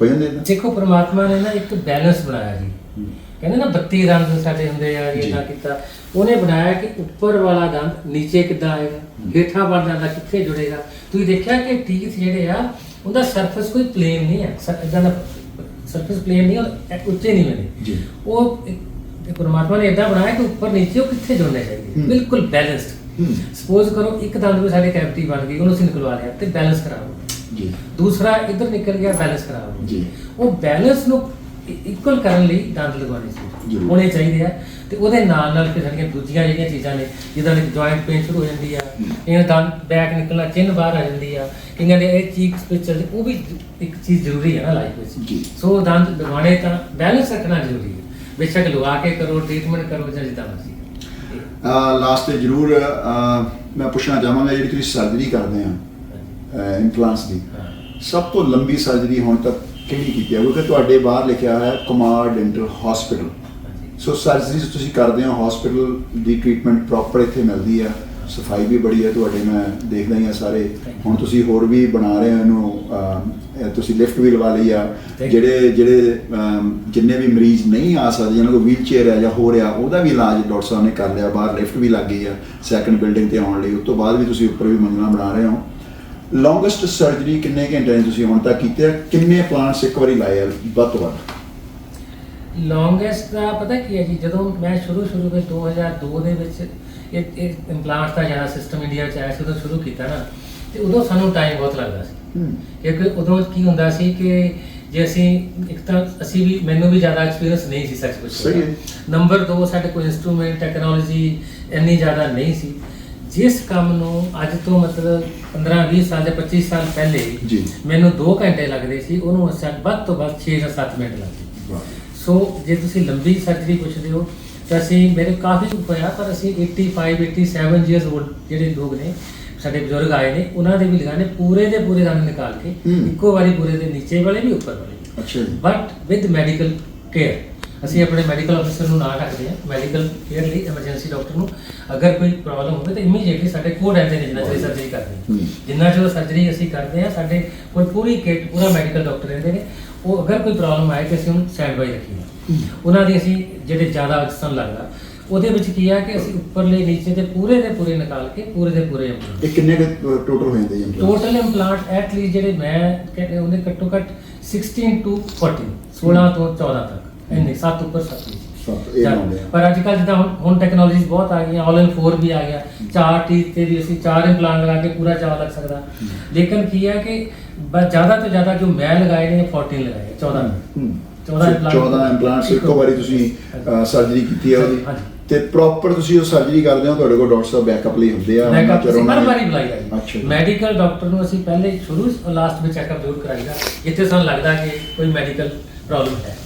ਹੋ ਜਾਂਦੇ ਨਾ? ਦੇਖੋ ਪ੍ਰਮਾਤਮਾ ਨੇ ਨਾ ਇੱਕ ਬੈਲੈਂਸ ਬਣਾਇਆ ਜੀ। ਕਹਿੰਦੇ ਨਾ 32 ਦੰਦ ਸਾਡੇ ਹੁੰਦੇ ਆ ਜੀ। ਜਿੱਦਾਂ ਕੀਤਾ। ਉਹਨੇ ਬਣਾਇਆ ਕਿ ਉੱਪਰ ਵਾਲਾ ਦੰਦ ਨੀਚੇ ਕਿੱਦਾਂ ਆਏਗਾ? ਹੇਠਾਂ ਬਣ ਜਾਂਦਾ ਕਿੱਥੇ ਜੁੜੇਗਾ? ਤੁਸੀਂ ਦੇਖਿਆ ਕਿ ਟੀਥ ਜਿਹੜੇ ਆ ਉਹਦਾ ਸਰਫੇਸ ਕੋਈ ਪਲੇਨ ਨਹੀਂ ਹੈ। ਇਦਾਂ ਦਾ ਸਰਫੇਸ ਪਲੇਨ ਨਹੀਂ ਔਰ ਇਹ ਉੱਚੇ ਨਹੀਂ ਜੀ। ਉਹ ਪਰਮਾਤਮਾ ਨੇ ਇਦਾਂ ਬਣਾਇਆ ਕਿ ਉੱਪਰ ਨੀਚੇ ਉਹ ਕਿੱਥੇ ਜੁੜਨੇ ਚਾਹੀਦੇ। ਬਿਲਕੁਲ ਬੈਲੈਂਸਡ। ਸਪੋਜ਼ ਕਰੋ ਇੱਕ ਦੰਦ ਵਿੱਚ ਸਾਡੇ ਕੈਵਿਟੀ ਬਣ ਗਈ ਉਹਨੂੰ ਅਸੀਂ ਨਿਕਲਵਾ ਲਿਆ ਤੇ ਬੈਲੈਂਸ ਗਿਆ ਜੀ। ਦੂਸਰਾ ਇੱਧਰ ਨਿਕਲ ਗਿਆ ਬੈਲੈਂਸ ਗਿਆ ਜੀ। ਉਹ ਬੈਲੈਂਸ ਨੂੰ ਇਕੁਅਲ ਕਰਨ ਲਈ ਦੰਦ ਲਗਾਉਣੇ ਸੀ। ਜ਼ਰੂਰ। ਹੋਣੇ ਚਾਹੀਦੇ ਆ। ਤੇ ਉਹਦੇ ਨਾਲ ਨਾਲ ਫਿਰ ਸਾਡੀਆਂ ਦੂਜੀਆਂ ਜਿਹੜੀਆਂ ਚੀਜ਼ਾਂ ਨੇ ਜਿਹਦਾ ਨੇ ਜੁਆਇੰਟ ਪੇਨ ਸ਼ੁਰੂ ਹੋ ਜਾਂਦੀ ਆ ਇਹਨਾਂ ਦੰਦ ਬੈਕ ਨਿਕਲਣਾ ਚਿੰਨ ਬਾਹਰ ਆ ਜਾਂਦੀ ਆ। ਕਈਆਂ ਦੇ ਇਹ ਚੀਕਸ ਪਿਕਚਰ ਉਹ ਵੀ ਇੱਕ ਚੀਜ਼ ਜ਼ਰੂਰੀ ਹੈ ਨਾ ਲਾਈਫ ਵਿੱਚ। ਜੀ। ਸੋ ਦੰਦ ਲਗਾਉਣੇ ਤਾਂ ਬੈਲੈਂਸ ਰੱਖਣਾ ਜ਼ਰੂਰੀ ਹੈ ਬੇਸ਼ੱਕ ਲਗਾ ਕੇ ਕਰੋ ਟ੍ਰੀਟਮੈਂਟ ਕਰੋ ਜਾਂ ਜਿੱਦਾਂ ਮਰਜ਼ੀ ਲਾਸਟ ਤੇ ਜਰੂਰ ਅਹ, ਮੈਂ ਪੁੱਛਣਾ ਚਾਹਾਂਗਾ ਜਿਹੜੀ ਤੁਸੀਂ ਸਰਜਰੀ ਕਰਦੇ ਆ ਇੰਪਲਾਂਟਸ ਦੀ ਹਾਂ। ਸਭ ਤੋਂ ਲੰਬੀ ਸਰਜਰੀ ਹੁਣ ਤੱਕ ਕਿਹੜੀ ਕੀਤੀ ਹੈ? ਕਿਉਂਕਿ ਤੁਹਾਡੇ ਬਾਹਰ ਲਿਖਿਆ ਹੈ Kumar dental hospital. So surgery ਤੁਸੀਂ ਕਰਦੇ ਹੋ ਹਸਪੀਟਲ ਦੀ ਟ੍ਰੀਟਮੈਂਟ ਪ੍ਰੋਪਰ ਇੱਥੇ ਮਿਲਦੀ ਆ ਸਫ਼ਾਈ ਵੀ ਬੜੀ ਹੈ ਤੁਹਾਡੇ ਮੈਂ ਦੇਖਦਾ ਹੀ ਆ ਸਾਰੇ. ਹੁਣ ਤੁਸੀਂ ਹੋਰ ਵੀ ਬਣਾ ਰਹੇ ਹੋ ਇਹਨੂੰ ਤੁਸੀਂ ਲਿਫਟ ਵੀ ਲਵਾ ਲਈ ਆ. ਜਿਹੜੇ ਜਿਹੜੇ ਜਿੰਨੇ ਵੀ ਮਰੀਜ਼ ਨਹੀਂ ਆ ਸਕਦੇ ਜਿਹਨਾਂ ਕੋਲ ਵੀਲ ਚੇਅਰ ਹੈ ਜਾਂ ਹੋ ਰਿਹਾ ਉਹਦਾ ਵੀ ਇਲਾਜ ਡਾਕਟਰ ਸਾਹਿਬ ਨੇ ਕਰ ਲਿਆ। ਬਾਹਰ ਲਿਫਟ ਵੀ ਲੱਗ ਗਈ ਆ ਸੈਕੰਡ ਬਿਲਡਿੰਗ ਤੇ ਆਉਣ ਲਈ। ਉਸ ਤੋਂ ਬਾਅਦ ਵੀ ਤੁਸੀਂ ਉੱਪਰ ਵੀ ਮੰਜ਼ਲਾਂ ਬਣਾ ਰਹੇ ਹੋ। ਲੌਂਗੈਸਟ ਸਰਜਰੀ ਕਿੰਨੇ ਘੰਟੇ ਤੁਸੀਂ ਹੁਣ ਤੱਕ ਕੀਤੀ ਹੈ ਕਿੰਨੇ ਪਲਾਂਟਸ ਇੱਕ ਵਾਰੀ ਲਾਏ ਆ ਵੱਧ ਤੋਂ ਵੱਧ? ਲੌਂਗੈਸਟ ਦਾ ਪਤਾ ਕੀ ਹੈ ਜੀ? ਜਦੋਂ ਮੈਂ ਸ਼ੁਰੂ ਸ਼ੁਰੂ ਵਿੱਚ 2002 ਦੇ ਵਿੱਚ ਇਹ ਇਹ ਇੰਪਲਾਂਟ ਦਾ ਜ਼ਿਆਦਾ ਸਿਸਟਮ ਇੰਡੀਆ ਚ ਆਇਆ ਸੀ ਉਦੋਂ ਸ਼ੁਰੂ ਕੀਤਾ ਨਾ ਤੇ ਉਦੋਂ ਸਾਨੂੰ ਟਾਈਮ ਬਹੁਤ ਲੱਗਦਾ ਸੀ। ਕਿਉਂਕਿ ਉਦੋਂ ਕੀ ਹੁੰਦਾ ਸੀ ਕਿ ਜੇ ਅਸੀਂ ਇੱਕ ਤਾਂ ਅਸੀਂ ਵੀ ਮੈਨੂੰ ਵੀ ਜ਼ਿਆਦਾ ਐਕਸਪੀਰੀਅੰਸ ਨਹੀਂ ਸੀ ਸੱਚ ਸਹੀ ਹੈ। ਨੰਬਰ 2 ਸਾਡੇ ਕੋਲ ਇਨਸਟਰੂਮੈਂਟ ਟੈਕਨੋਲੋਜੀ ਇੰਨੀ ਜ਼ਿਆਦਾ ਨਹੀਂ ਸੀ। ਜਿਸ ਕੰਮ ਨੂੰ ਅੱਜ ਤੋਂ ਮਤਲਬ 15 20 ਸਾਲ ਜਾਂ 25 ਸਾਲ ਪਹਿਲੇ। ਮੈਨੂੰ 2 ਘੰਟੇ ਲੱਗਦੇ ਸੀ ਉਹਨੂੰ ਅਸਾਂ ਵੱਧ ਤੋਂ ਵੱਧ 6 ਜਾਂ 7 ਮਿੰਟ ਲੱਗਦੇ ਸੋ ਜੇ ਤੁਸੀਂ ਲੰਬੀ ਸਰਜਰੀ ਪੁੱਛਦੇ ਹੋ ਤਾਂ ਅਸੀਂ ਮੇਰੇ ਕਾਫੀ ਹੋਇਆ ਪਰ ਅਸੀਂ 85 87 ਇਅਰਸ 올ਡ ਜਿਹੜੇ ਲੋਕ ਨੇ ਸਾਡੇ ਬਜ਼ੁਰਗ ਆਏ ਨੇ ਉਹਨਾਂ ਦੇ ਵੀ ਲਗਾਣੇ ਪੂਰੇ ਦੇ ਪੂਰੇ ਦੰਦ ਨਿਕਾਲ ਕੇ। ਇੱਕੋ ਵਾਰੀ ਪੂਰੇ ਦੇ ਨੀਚੇ ਵਾਲੇ ਵੀ ਉੱਪਰ ਵਾਲੇ ਅੱਛਾ ਬਟ ਵਿਦ ਮੈਡੀਕਲ ਕੇਅਰ ਅਸੀਂ ਆਪਣੇ ਮੈਡੀਕਲ ਅਫਸਰ ਨੂੰ ਨਾਲ ਰੱਖਦੇ ਹਾਂ ਮੈਡੀਕਲ ਕੇਅਰ ਲਈ ਐਮਰਜੈਂਸੀ ਡਾਕਟਰ ਨੂੰ। ਅਗਰ ਕੋਈ ਪ੍ਰੋਬਲਮ ਹੋਵੇ ਤਾਂ ਇਮੀਡੀਏਟਲੀ ਸਾਡੇ ਕੋਲ ਰਹਿੰਦੇ ਨੇ ਜਿਨ੍ਹਾਂ ਚਿਰ ਸਰਜਰੀ ਕਰਦੇ ਜਿੰਨਾ ਚਿਰ ਸਰਜਰੀ ਅਸੀਂ ਕਰਦੇ ਹਾਂ ਸਾਡੇ ਕੋਲ ਪੂਰੀ ਕਿਟ ਪੂਰਾ ਮੈਡੀਕਲ ਡਾਕਟਰ ਰਹਿੰਦੇ ਨੇ। ਉਹ ਅਗਰ ਕੋਈ ਪ੍ਰੋਬਲਮ ਆਏ ਤੇ ਅਸੀਂ ਉਹਨੂੰ ਸਟੈਂਡ ਬਾਈ ਰੱਖੀਏ ਉਹਨਾਂ ਦੀ ਅਸੀਂ ਜਿਹੜੇ ਜ਼ਿਆਦਾ ਅਕਸਰ ਲੱਗਦਾ ਉਹਦੇ ਵਿੱਚ ਕੀ ਆ ਕਿ ਅਸੀਂ ਉੱਪਰਲੇ ਨੀਚੇ ਤੇ ਪੂਰੇ ਦੇ ਪੂਰੇ ਨਿਕਾਲ ਕੇ ਪੂਰੇ ਦੇ ਪੂਰੇ ਇਹ ਕਿੰਨੇ ਟੋਟਲ ਹੋ ਜਾਂਦੇ ਜੀ? ਟੋਟਲ ਇੰਪਲਾਂਟ ਐਟ ਲੀਸਟ ਜਿਹੜੇ ਮੈਂ ਕਹਿੰਦੇ ਉਹਨੇ ਘੱਟੋ ਘੱਟ 16 ਟੂ 14 16 ਤੋਂ 14 ਤੱਕ। ਇੰਨੇ 7 ਉੱਪਰ 7 ਸੱਤ, ਇਹ ਲਾਉਂਦੇ ਆ। ਪਰ ਅੱਜ ਕੱਲ ਜਿੱਦਾਂ ਹੁਣ ਟੈਕਨੋਲੋਜੀਜ਼ ਬਹੁਤ ਆ ਗਈਆਂ ਆਲ ਇਨ 4 ਵੀ ਆ ਗਿਆ। ਚਾਰ ਟੀਥ ਤੇ ਵੀ ਅਸੀਂ ਚਾਰ ਇੰਪਲਾਂਟ ਲਗਾ ਕੇ ਪੂਰਾ ਚਾਹ ਲੱਗ ਸਕਦਾ। ਲੇਕਿਨ ਕੀ ਹੈ ਕਿ ਜ਼ਿਆਦਾ ਤੋਂ ਜ਼ਿਆਦਾ ਜੋ ਮੈਂ ਲਗਾਏ ਨੇ 14 ਲਗਾਏ 14 ਹੂੰ 14 implant 14 ਇੰਪਲਾਂਟਸ ਇੱਕੋ ਵਾਰੀ ਤੁਸੀਂ ਸਰਜਰੀ ਕੀਤੀ ਹੈ ਉਹਦੀ। ਤੇ ਪ੍ਰੋਪਰ ਤੁਸੀਂ ਉਹ ਸਰਜਰੀ ਕਰਦੇ ਹੋ ਤੁਹਾਡੇ ਕੋਲ ਡਾਕਟਰ ਸਾਹਿਬ ਬੈਕਅਪ ਲਈ ਹੁੰਦੇ ਆ ਬੈਕਅਪ ਹਰ ਵਾਰੀ ਅੱਛਾ। ਮੈਡੀਕਲ ਡਾਕਟਰ ਨੂੰ ਅਸੀਂ ਪਹਿਲੇ ਸ਼ੁਰੂ ਲਾਸਟ ਵਿੱਚ ਚੈੱਕਅਪ ਜ਼ਰੂਰ ਕਰਾਈਦਾ ਜਿੱਥੇ ਸਾਨੂੰ ਲੱਗਦਾ ਕਿ ਕੋਈ ਮੈਡੀਕਲ ਪ੍ਰੋਬਲਮ ਹੈ।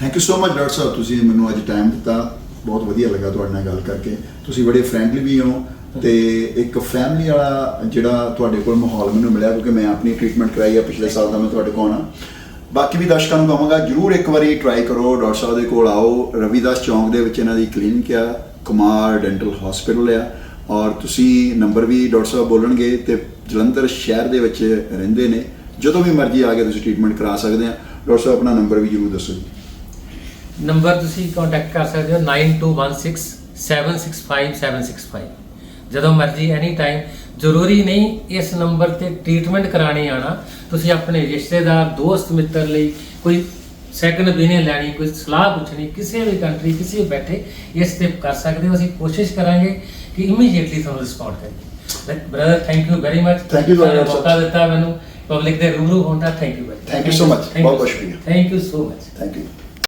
Thank you so much doctor ਸਾਹਿਬ ਤੁਸੀਂ ਮੈਨੂੰ ਅੱਜ ਟਾਈਮ ਦਿੱਤਾ। ਬਹੁਤ ਵਧੀਆ ਲੱਗਾ ਤੁਹਾਡੇ ਨਾਲ ਗੱਲ ਕਰਕੇ। ਤੁਸੀਂ ਬੜੇ ਫਰੈਂਕਲੀ ਵੀ ਹੋ ਤੇ ਇੱਕ ਫੈਮਿਲੀ ਵਾਲਾ ਜਿਹੜਾ ਤੁਹਾਡੇ ਕੋਲ ਮਾਹੌਲ ਮੈਨੂੰ ਮਿਲਿਆ, ਕਿਉਂਕਿ ਮੈਂ ਆਪਣੀ ਟ੍ਰੀਟਮੈਂਟ ਕਰਾਈ ਆ ਪਿਛਲੇ ਸਾਲ ਦਾ, ਮੈਂ ਤੁਹਾਡੇ ਕੋਲ ਆਉਣਾ। ਬਾਕੀ ਵੀ ਦਰਸ਼ਕਾਂ ਨੂੰ ਕਹਾਂਗਾ, ਜਰੂਰ ਇੱਕ ਵਾਰੀ ਟਰਾਈ ਕਰੋ। ਡਾਕਟਰ ਸਾਹਿਬ ਦੇ ਕੋਲ ਆਓ। ਰਵੀਦਾਸ ਚੌਂਕ ਦੇ ਵਿੱਚ ਇਹਨਾਂ ਦੀ ਕਲੀਨਿਕ ਆ, ਕੁਮਾਰ ਡੈਂਟਲ ਹਸਪੀਟਲ ਆ। ਔਰ ਤੁਸੀਂ ਨੰਬਰ ਵੀ ਡਾਕਟਰ ਸਾਹਿਬ ਬੋਲਣਗੇ ਤੇ ਜਲੰਧਰ ਸ਼ਹਿਰ ਦੇ ਵਿੱਚ ਰਹਿੰਦੇ ਨੇ। ਜਦੋਂ ਵੀ ਮਰਜ਼ੀ ਆ ਕੇ ਤੁਸੀਂ ਟ੍ਰੀਟਮੈਂਟ ਕਰਾ ਸਕਦੇ ਆ। ਡਾਕਟਰ ਸਾਹਿਬ ਆਪਣਾ ਨੰਬਰ ਵੀ ਜਰੂਰ ਦੱਸੋ ਜੀ। ਨੰਬਰ ਤੁਸੀਂ ਕੰਟੈਕਟ ਕਰ ਸਕਦੇ ਹੋ 9216765765 ਜਦੋਂ ਮਰਜ਼ੀ ਐਨੀ ਟਾਈਮ ਜ਼ਰੂਰੀ ਨਹੀਂ ਇਸ ਨੰਬਰ ਤੇ ਟ੍ਰੀਟਮੈਂਟ ਕਰਾਣੀ ਆਣਾ ਤੁਸੀਂ ਆਪਣੇ ਰਿਸ਼ਤੇਦਾਰ ਦੋਸਤ ਮਿੱਤਰ ਲਈ ਕੋਈ ਸੈਕੰਡ ਓਪੀਨੀਅਨ ਲੈਣੀ ਕੋਈ ਸਲਾਹ ਪੁੱਛਣੀ ਕਿਸੇ ਵੀ ਕੰਟਰੀ ਕਿਸੇ ਵੀ ਬੈਠੇ ਇਸ ਤੇ ਕਰ ਸਕਦੇ ਹੋ ਅਸੀਂ ਕੋਸ਼ਿਸ਼ ਕਰਾਂਗੇ ਕਿ ਇਮੀਡੀਏਟਲੀ ਤੁਹਾਨੂੰ ਰਿਸਪੌਂਡ ਕਰੀਏ brother thank you very much thank you very much, ਮੌਕਾ ਦਿੱਤਾ ਮੈਨੂੰ ਪਬਲਿਕ ਦੇ ਰੂਬਰੂ ਹੋਣ ਦਾ thank you very thank you so much ਬਹੁਤ ਬਹੁਤ ਸ਼ੁਕਰੀਆ। Thank you so much thank you